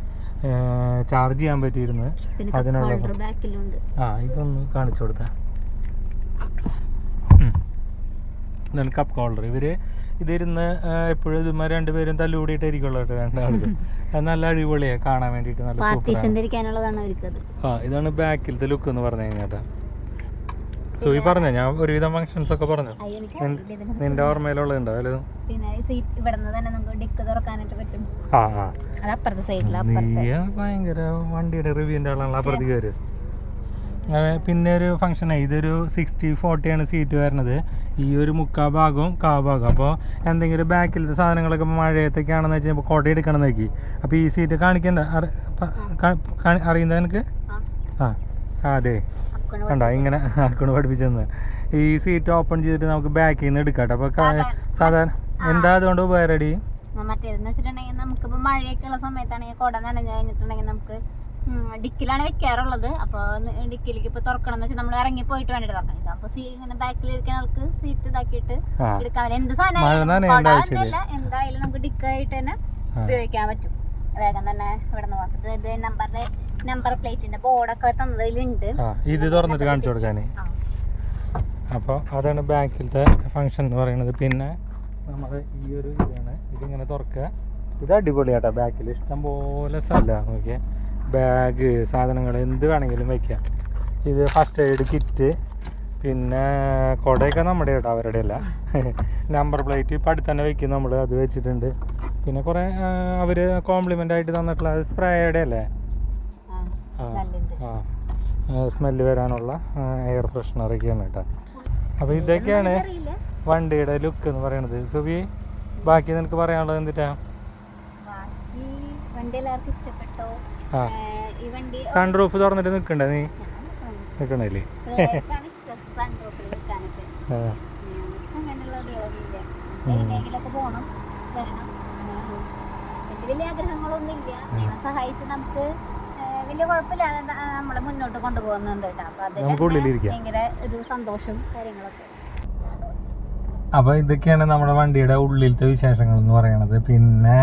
Speaker 1: ചാർജ് ചെയ്യാൻ
Speaker 2: പറ്റിയിരുന്നത്.
Speaker 1: അതിനുള്ള ആ ഇതൊന്ന് കാണിച്ചു കൊടുത്താൽ ഇതാണ് കപ്പ് ഹോൾഡർ ഇവർ ഇതിരുന്ന് എപ്പോഴും ഇതുമാർ രണ്ടുപേരും തല്ലുകൂടിയിട്ടായിരിക്കുള്ളൂ കേട്ടോ രണ്ടാളും. നല്ല അടിപൊളിയാണ് കാണാൻ വേണ്ടിയിട്ട് നല്ല ആ ഇതാണ് ബാക്കിലത്തെ ലുക്ക് എന്ന് പറഞ്ഞു കഴിഞ്ഞാൽ സോ ഈ പറഞ്ഞ? ഞാൻ ഒരുവിധം ഫങ്ഷൻസ് ഒക്കെ പറഞ്ഞു. നിന്റെ നീ
Speaker 2: അപ്പുറത്തെ
Speaker 1: ഭയങ്കര വണ്ടിയുടെ റിവ്യൂന്റെ ആളാണല്ലോ അപ്പുറത്തേക്ക് വരും. പിന്നെ ഒരു ഫംഗ്ഷൻ ഇതൊരു സിക്സ്റ്റി ഫോർട്ടിയാണ് സീറ്റ് വരുന്നത്. ഈ ഒരു മുക്കാ ഭാഗവും കാ ഭാഗം. അപ്പോൾ എന്തെങ്കിലും ബാക്കിലത്തെ സാധനങ്ങളൊക്കെ മഴയത്തൊക്കെ ആണെന്ന് വെച്ചാൽ ഇപ്പോൾ കോട്ട എടുക്കണം നോക്കി. അപ്പോൾ ഈ സീറ്റ് കാണിക്കണ്ട. അറിയുന്നത് എനിക്ക്
Speaker 2: ആ,
Speaker 1: അതെ. കണ്ടോ ഇങ്ങനെ ആർക്കൊണ്ട് പഠിപ്പിച്ചെന്ന് ഈ സീറ്റ് ഓപ്പൺ ചെയ്തിട്ട് നമുക്ക് ബാക്കിൽ നിന്ന് എടുക്കാം അപ്പോൾ സാധാരണ എന്താ അതുകൊണ്ട് ഉപകാരടി?
Speaker 2: മറ്റേതെന്ന് വെച്ചിട്ടുണ്ടെങ്കിൽ നമുക്കിപ്പോൾ മഴയൊക്കെ ഉള്ള സമയത്താണെങ്കിൽ കുട നനഞ്ഞു കഴിഞ്ഞിട്ടുണ്ടെങ്കിൽ നമുക്ക് ഡിക്കിലാണ് വെക്കാറുള്ളത്. അപ്പോൾ ഡിക്കിലേക്ക് ഇപ്പോൾ തുറക്കണം എന്ന് വെച്ചാൽ നമ്മൾ ഇറങ്ങി പോയിട്ട് വേണ്ടിട്ട് തുറക്കണം അപ്പോൾ സീ ഇങ്ങനെ ബാക്കിൽ ഇരിക്കുന്ന ആൾക്ക് സീറ്റ് ഇതാക്കിയിട്ട് എടുക്കാൻ എന്ത് സാധനം എന്തായാലും നമുക്ക് ഡിക്കായിട്ട് തന്നെ ഉപയോഗിക്കാൻ പറ്റും. വേഗം തന്നെ ഇവിടെ നിന്ന് പുറത്ത് ഇത് നമ്പറിന്റെ നമ്പർ പ്ലേറ്റിന്റെ ബോർഡൊക്കെ തന്നതിലുണ്ട്.
Speaker 1: ഇത് തുറന്നിട്ട് കാണിച്ചു കൊടുക്കാനേ. അപ്പോൾ അതാണ് ബാക്കിലത്തെ ഫങ്ഷൻ എന്ന് പറയുന്നത്. പിന്നെ നമ്മൾ ഈ ഒരു ഇതാണ്. ഇതിങ്ങനെ തുറക്കുക. ഇത് അടിപൊളിയാട്ടോ ബാക്കിൽ ഇഷ്ടം പോലെ സ്ഥലമാണ് നോക്കിയാൽ ബാഗ് സാധനങ്ങൾ എന്ത് വേണമെങ്കിലും വയ്ക്കാം ഇത് ഫസ്റ്റ് എയ്ഡ് കിറ്റ് പിന്നെ കുടയൊക്കെ നമ്മുടെ കേട്ടോ അവരുടെ അല്ല. നമ്പർ പ്ലേറ്റ് ഇപ്പം അടുത്ത് തന്നെ വെക്കും നമ്മൾ അത് വെച്ചിട്ടുണ്ട്. പിന്നെ കുറേ അവർ കോംപ്ലിമെന്റ് ആയിട്ട് തന്നിട്ടുള്ള സ്പ്രേയുടെ അല്ലേ?
Speaker 2: ആ,
Speaker 1: ആ. സ്മെല്ല് വരാനുള്ള എയർ ഫ്രഷ്നർ ഫ്രഷ്നറൊക്കെയാണ് കേട്ടോ. അപ്പോൾ ഇതൊക്കെയാണ് വണ്ടിയുടെ ലുക്ക് എന്ന് പറയുന്നത് സുബി ബാക്കി നിനക്ക് പറയാനുള്ളത് എന്തിട്ടാ?
Speaker 2: ബാക്കി വണ്ടി എല്ലാവർക്കും ഇഷ്ടപ്പെട്ടോ?
Speaker 1: ആ.
Speaker 2: ഏഹ് ഈ വണ്ടി
Speaker 1: സൺ റൂഫ് തുറന്നിട്ട് നിൽക്കണ്ടേ നീ? നിൽക്കണില്ലേ
Speaker 2: പിള്ളേർക്കാണ് ഇഷ്ടം സൺറൂഫിൽ നിൽക്കാനൊക്കെ
Speaker 1: ആ.
Speaker 2: ഞങ്ങൾക്ക് അങ്ങനെയുള്ള ഇതൊന്നുമില്ല എവിടെയെങ്കിലൊക്കെ പോകണം വരണം. അങ്ങനെ വലിയ വലിയ ആഗ്രഹങ്ങളൊന്നും ഇല്ല ദൈവം സഹായിച്ച് നമുക്ക് വലിയ കുഴപ്പമില്ലാതെ നമ്മളെ മുന്നോട്ട് കൊണ്ടുപോകുന്നുണ്ട് കേട്ടോ. അപ്പൊ അതിൽ ഭയങ്കര ഒരു സന്തോഷം കാര്യങ്ങളൊക്കെ.
Speaker 1: അപ്പോൾ ഇതൊക്കെയാണ് നമ്മുടെ വണ്ടിയുടെ ഉള്ളിലത്തെ വിശേഷങ്ങൾ എന്ന് പറയുന്നത് പിന്നെ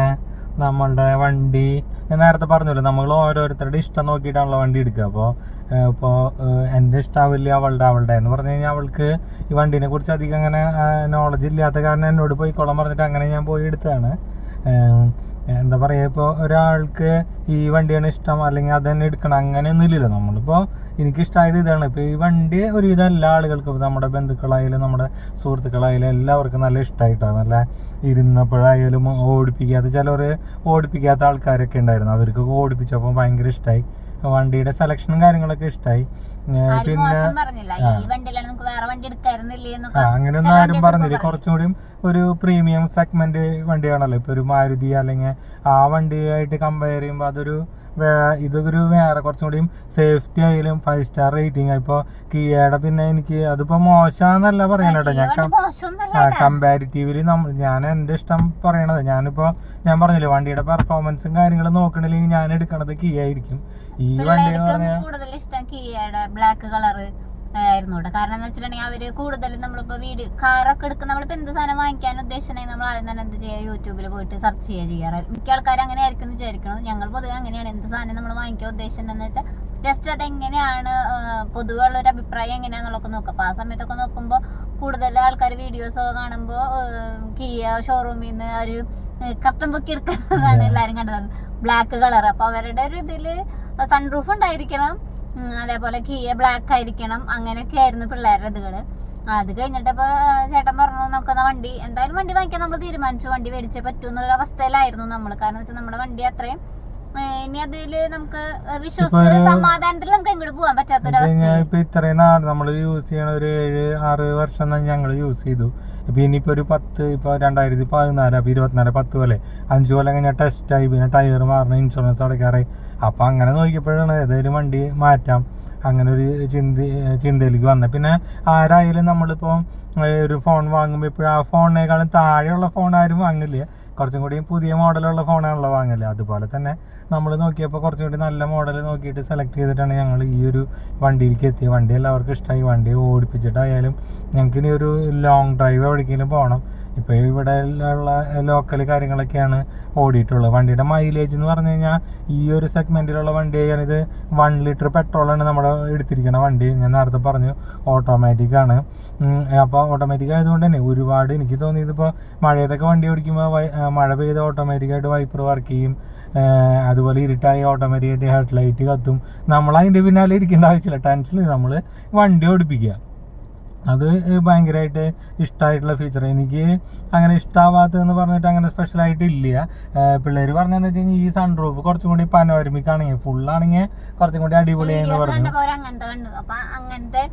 Speaker 1: നമ്മളുടെ വണ്ടി ഞാൻ നേരത്തെ പറഞ്ഞല്ലോ നമ്മൾ ഓരോരുത്തരുടെ ഇഷ്ടം നോക്കിയിട്ടാണല്ലോ വണ്ടി എടുക്കുക. അപ്പോൾ ഇപ്പോൾ എന്റെ ഇഷ്ടാവില്ല അവളുടെ അവളുടെ എന്ന് പറഞ്ഞു കഴിഞ്ഞാൽ അവൾക്ക് ഈ വണ്ടീനെ കുറിച്ച് അധികം അങ്ങനെ നോളജ് ഇല്ലാത്ത കാരണം എന്നോട് പോയിക്കോളാൻ പറഞ്ഞിട്ട് അങ്ങനെ ഞാൻ പോയി എടുത്തതാണ്. എന്താ പറയുക ഇപ്പോൾ ഒരാൾക്ക് ഈ വണ്ടിയാണ് ഇഷ്ടം അല്ലെങ്കിൽ അത് തന്നെ എടുക്കണം അങ്ങനെയൊന്നും ഇല്ലല്ലോ. നമ്മളിപ്പോൾ എനിക്കിഷ്ടമായത് ഇതാണ്. ഇപ്പോൾ ഈ വണ്ടി ഒരുവിധം എല്ലാ ആളുകൾക്കും നമ്മുടെ ബന്ധുക്കളായാലും നമ്മുടെ സുഹൃത്തുക്കളായാലും എല്ലാവർക്കും നല്ല ഇഷ്ടമായിട്ടാണ് നല്ല ഇരുന്നപ്പോഴായാലും ഓടിപ്പിക്കാത്ത ചിലർ ഓടിപ്പിക്കാത്ത ആൾക്കാരൊക്കെ ഉണ്ടായിരുന്നു. അവർക്കൊക്കെ ഓടിപ്പിച്ചപ്പോൾ ഭയങ്കര ഇഷ്ടമായി വണ്ടിയുടെ സെലക്ഷനും കാര്യങ്ങളൊക്കെ ഇഷ്ടമായി പിന്നെ അങ്ങനെയൊന്നും ആരും പറഞ്ഞില്ല. കുറച്ചും കൂടിയും ഒരു പ്രീമിയം സെഗ്മെന്റ് വണ്ടിയാണല്ലോ. ഇപ്പൊ ഒരു മാരുതി അല്ലെങ്കിൽ ആ വണ്ടിയായിട്ട് കമ്പയർ ചെയ്യുമ്പോൾ അതൊരു ഇതൊരു വേറെ കുറച്ചും കൂടിയും സേഫ്റ്റി ആയാലും ഫൈവ് സ്റ്റാർ റേറ്റിംഗ് ഇപ്പോൾ കിയയുടെ പിന്നെ എനിക്ക് അതിപ്പോ മോശമെന്നല്ല പറയണ കേട്ടോ. ഞാൻ കമ്പാരിറ്റീവ്ലി നമ്മൾ ഞാൻ എന്റെ ഇഷ്ടം പറയണത്. ഞാനിപ്പോൾ ഞാൻ പറഞ്ഞില്ലേ വണ്ടിയുടെ പെർഫോമൻസും കാര്യങ്ങളും നോക്കണില്ലെങ്കിൽ ഞാൻ എടുക്കണത് കീ ആയിരിക്കും. ഈ വണ്ടി
Speaker 2: കൂടുതൽ ഇഷ്ടം കിയയുടെ ബ്ലാക്ക് കളറ് ആയിരുന്നു കേട്ടോ കാരണം എന്ന് വെച്ചിട്ടുണ്ടെങ്കിൽ അവർ കൂടുതലും നമ്മളിപ്പോ വീട് കാറൊക്കെ എടുക്കുന്ന നമ്മളിപ്പോ എന്ത് സാധനം വാങ്ങിക്കാൻ ഉദ്ദേശിച്ചിട്ടുണ്ടെങ്കിൽ നമ്മൾ ആദ്യം തന്നെ എന്ത് ചെയ്യുക? യൂട്യൂബിൽ പോയിട്ട് സെർച്ച് ചെയ്യുക ചെയ്യാറ്. മിക്ക ആൾക്കാർ അങ്ങനെ ആയിരിക്കും എന്ന് വിചാരിക്കണം. ഞങ്ങൾ പൊതുവെ അങ്ങനെയാണ്. എന്ത് സാധനം നമ്മൾ വാങ്ങിക്കാൻ ഉദ്ദേശിച്ചിട്ടുണ്ടെന്ന് വെച്ചാൽ ജസ്റ്റ് അതെങ്ങനെയാണ് പൊതുവെ ഉള്ള ഒരു അഭിപ്രായം എങ്ങനെയാന്നുള്ളതൊക്കെ നോക്കുക. അപ്പോൾ ആ സമയത്തൊക്കെ നോക്കുമ്പോൾ കൂടുതൽ ആൾക്കാർ വീഡിയോസ് ഒക്കെ കാണുമ്പോൾ കിയ ഷോറൂമിൽ നിന്ന് ഒരു കട്ടൻ പൊക്കി എടുക്കുന്നതാണ് എല്ലാരും കണ്ടത്. ബ്ലാക്ക് കളർ അപ്പൊ അവരുടെ ഒരു ഇതിൽ സൺറൂഫ് ഉണ്ടായിരിക്കണം. അതേപോലെ കീയ ബ്ലാക്ക് ആയിരിക്കണം. അങ്ങനെയൊക്കെ ആയിരുന്നു പിള്ളേരുടെ ഇതുകൾ. അത് കഴിഞ്ഞിട്ടപ്പോ ചേട്ടൻ പറഞ്ഞു നോക്കുന്ന വണ്ടി എന്തായാലും വണ്ടി വാങ്ങിക്കാൻ നമ്മൾ തീരുമാനിച്ചു. വണ്ടി മേടിച്ചേ പറ്റൂ എന്നുള്ള അവസ്ഥയിലായിരുന്നു നമ്മൾ കാരണം വെച്ചാൽ നമ്മുടെ വണ്ടി അത്രയും ഇനി അതിൽ നമുക്ക് വിശ്വസിച്ച്
Speaker 1: ഇപ്പൊ
Speaker 2: സമാധാനത്തിൽ നമുക്ക് ഇങ്ങോട്ട് പോകാൻ
Speaker 1: കഴിഞ്ഞാൽ
Speaker 2: പറ്റാത്തൊരവസ്ഥ
Speaker 1: ഇപ്പൊ ഇത്രയും നാട് നമ്മൾ യൂസ് ചെയ്യണ ഒരു ഏഴ് ആറ് വർഷം ഞങ്ങൾ യൂസ് ചെയ്തു. ഇപ്പൊ ഇനിയിപ്പോ ഒരു പത്ത് ഇപ്പൊ രണ്ടായിരത്തി പതിനാല് അപ്പൊ ഇരുപത്തിനാല് പത്ത് പോലെ അഞ്ചു കൊല്ലം കഴിഞ്ഞാൽ ടെസ്റ്റ് ആയി പിന്നെ ടയർ മാറണം ഇൻഷുറൻസ് അടയ്ക്കാറായി. അപ്പൊ അങ്ങനെ നോക്കിയപ്പോഴാണ് ഏതായാലും വണ്ടി മാറ്റാം. അങ്ങനെ ഒരു ചിന്ത ചിന്തയിലേക്ക് വന്നത് പിന്നെ ആരായാലും നമ്മളിപ്പോൾ ഒരു ഫോൺ വാങ്ങുമ്പോൾ ഇപ്പോഴും ആ ഫോണിനേക്കാളും താഴെയുള്ള ഫോൺ ആരും വാങ്ങില്ല കുറച്ചും കൂടി പുതിയ മോഡലുള്ള ഫോണാണല്ലോ വാങ്ങൽ. അതുപോലെ തന്നെ നമ്മൾ നോക്കിയപ്പോൾ കുറച്ചും കൂടി നല്ല മോഡൽ നോക്കിയിട്ട് സെലക്ട് ചെയ്തിട്ടാണ് ഞങ്ങൾ ഈ ഒരു വണ്ടിയിലേക്ക് എത്തിയത് വണ്ടി എല്ലാവർക്കും ഇഷ്ടമായി വണ്ടി ഓടിപ്പിച്ചിട്ടായാലും ഞങ്ങൾക്ക് ഇനി ഒരു ലോങ് ഡ്രൈവ് എവിടേക്കെങ്കിലും പോകണം ഇപ്പോൾ ഇവിടെ ഉള്ള ലോക്കൽ കാര്യങ്ങളൊക്കെയാണ് ഓടിയിട്ടുള്ളത്. വണ്ടിയുടെ മൈലേജ് എന്ന് പറഞ്ഞു കഴിഞ്ഞാൽ ഈ ഒരു സെഗ്മെന്റിലുള്ള വണ്ടി ഇത് വൺ ലിറ്റർ പെട്രോളാണ് നമ്മുടെ എടുത്തിരിക്കുന്ന വണ്ടി. ഞാൻ നേരത്തെ പറഞ്ഞു ഓട്ടോമാറ്റിക് ആണ്. അപ്പോൾ ഓട്ടോമാറ്റിക് ആയതുകൊണ്ട് തന്നെ ഒരുപാട് എനിക്ക് തോന്നിയത് ഇപ്പോൾ മഴയത്തൊക്കെ വണ്ടി ഓടിക്കുമ്പോൾ മഴ പെയ്ത് ഓട്ടോമാറ്റിക്കായിട്ട് വൈപ്പർ വർക്ക് ചെയ്യും. അതുപോലെ ഇരുട്ടായി ഓട്ടോമാറ്റിക്കായിട്ട് ഹെഡ് ലൈറ്റ് കത്തും. നമ്മൾ അതിന്റെ പിന്നാലെ ഇരിക്കേണ്ട ആവശ്യമില്ല. ടെൻഷനിൽ നമ്മൾ വണ്ടി ഓടിപ്പിക്കുക. അത് ഭയങ്കരമായിട്ട് ഇഷ്ടമായിട്ടുള്ള ഫീച്ചർ എനിക്ക് അങ്ങനെ ഇഷ്ടമാവാത്തതെന്ന് പറഞ്ഞിട്ട് അങ്ങനെ സ്പെഷ്യലായിട്ട് ഇല്ല. പിള്ളേർ പറഞ്ഞതെന്ന് വെച്ച് കഴിഞ്ഞാൽ ഈ സൺറൂഫ് കുറച്ചും കൂടി പനോരമിക്കാണെങ്കിൽ ഫുള്ളാണെങ്കിൽ കുറച്ചും കൂടി അടിപൊളിയായെന്ന്
Speaker 2: വീഡിയോസ്
Speaker 1: പറഞ്ഞു.
Speaker 2: അങ്ങനത്തെ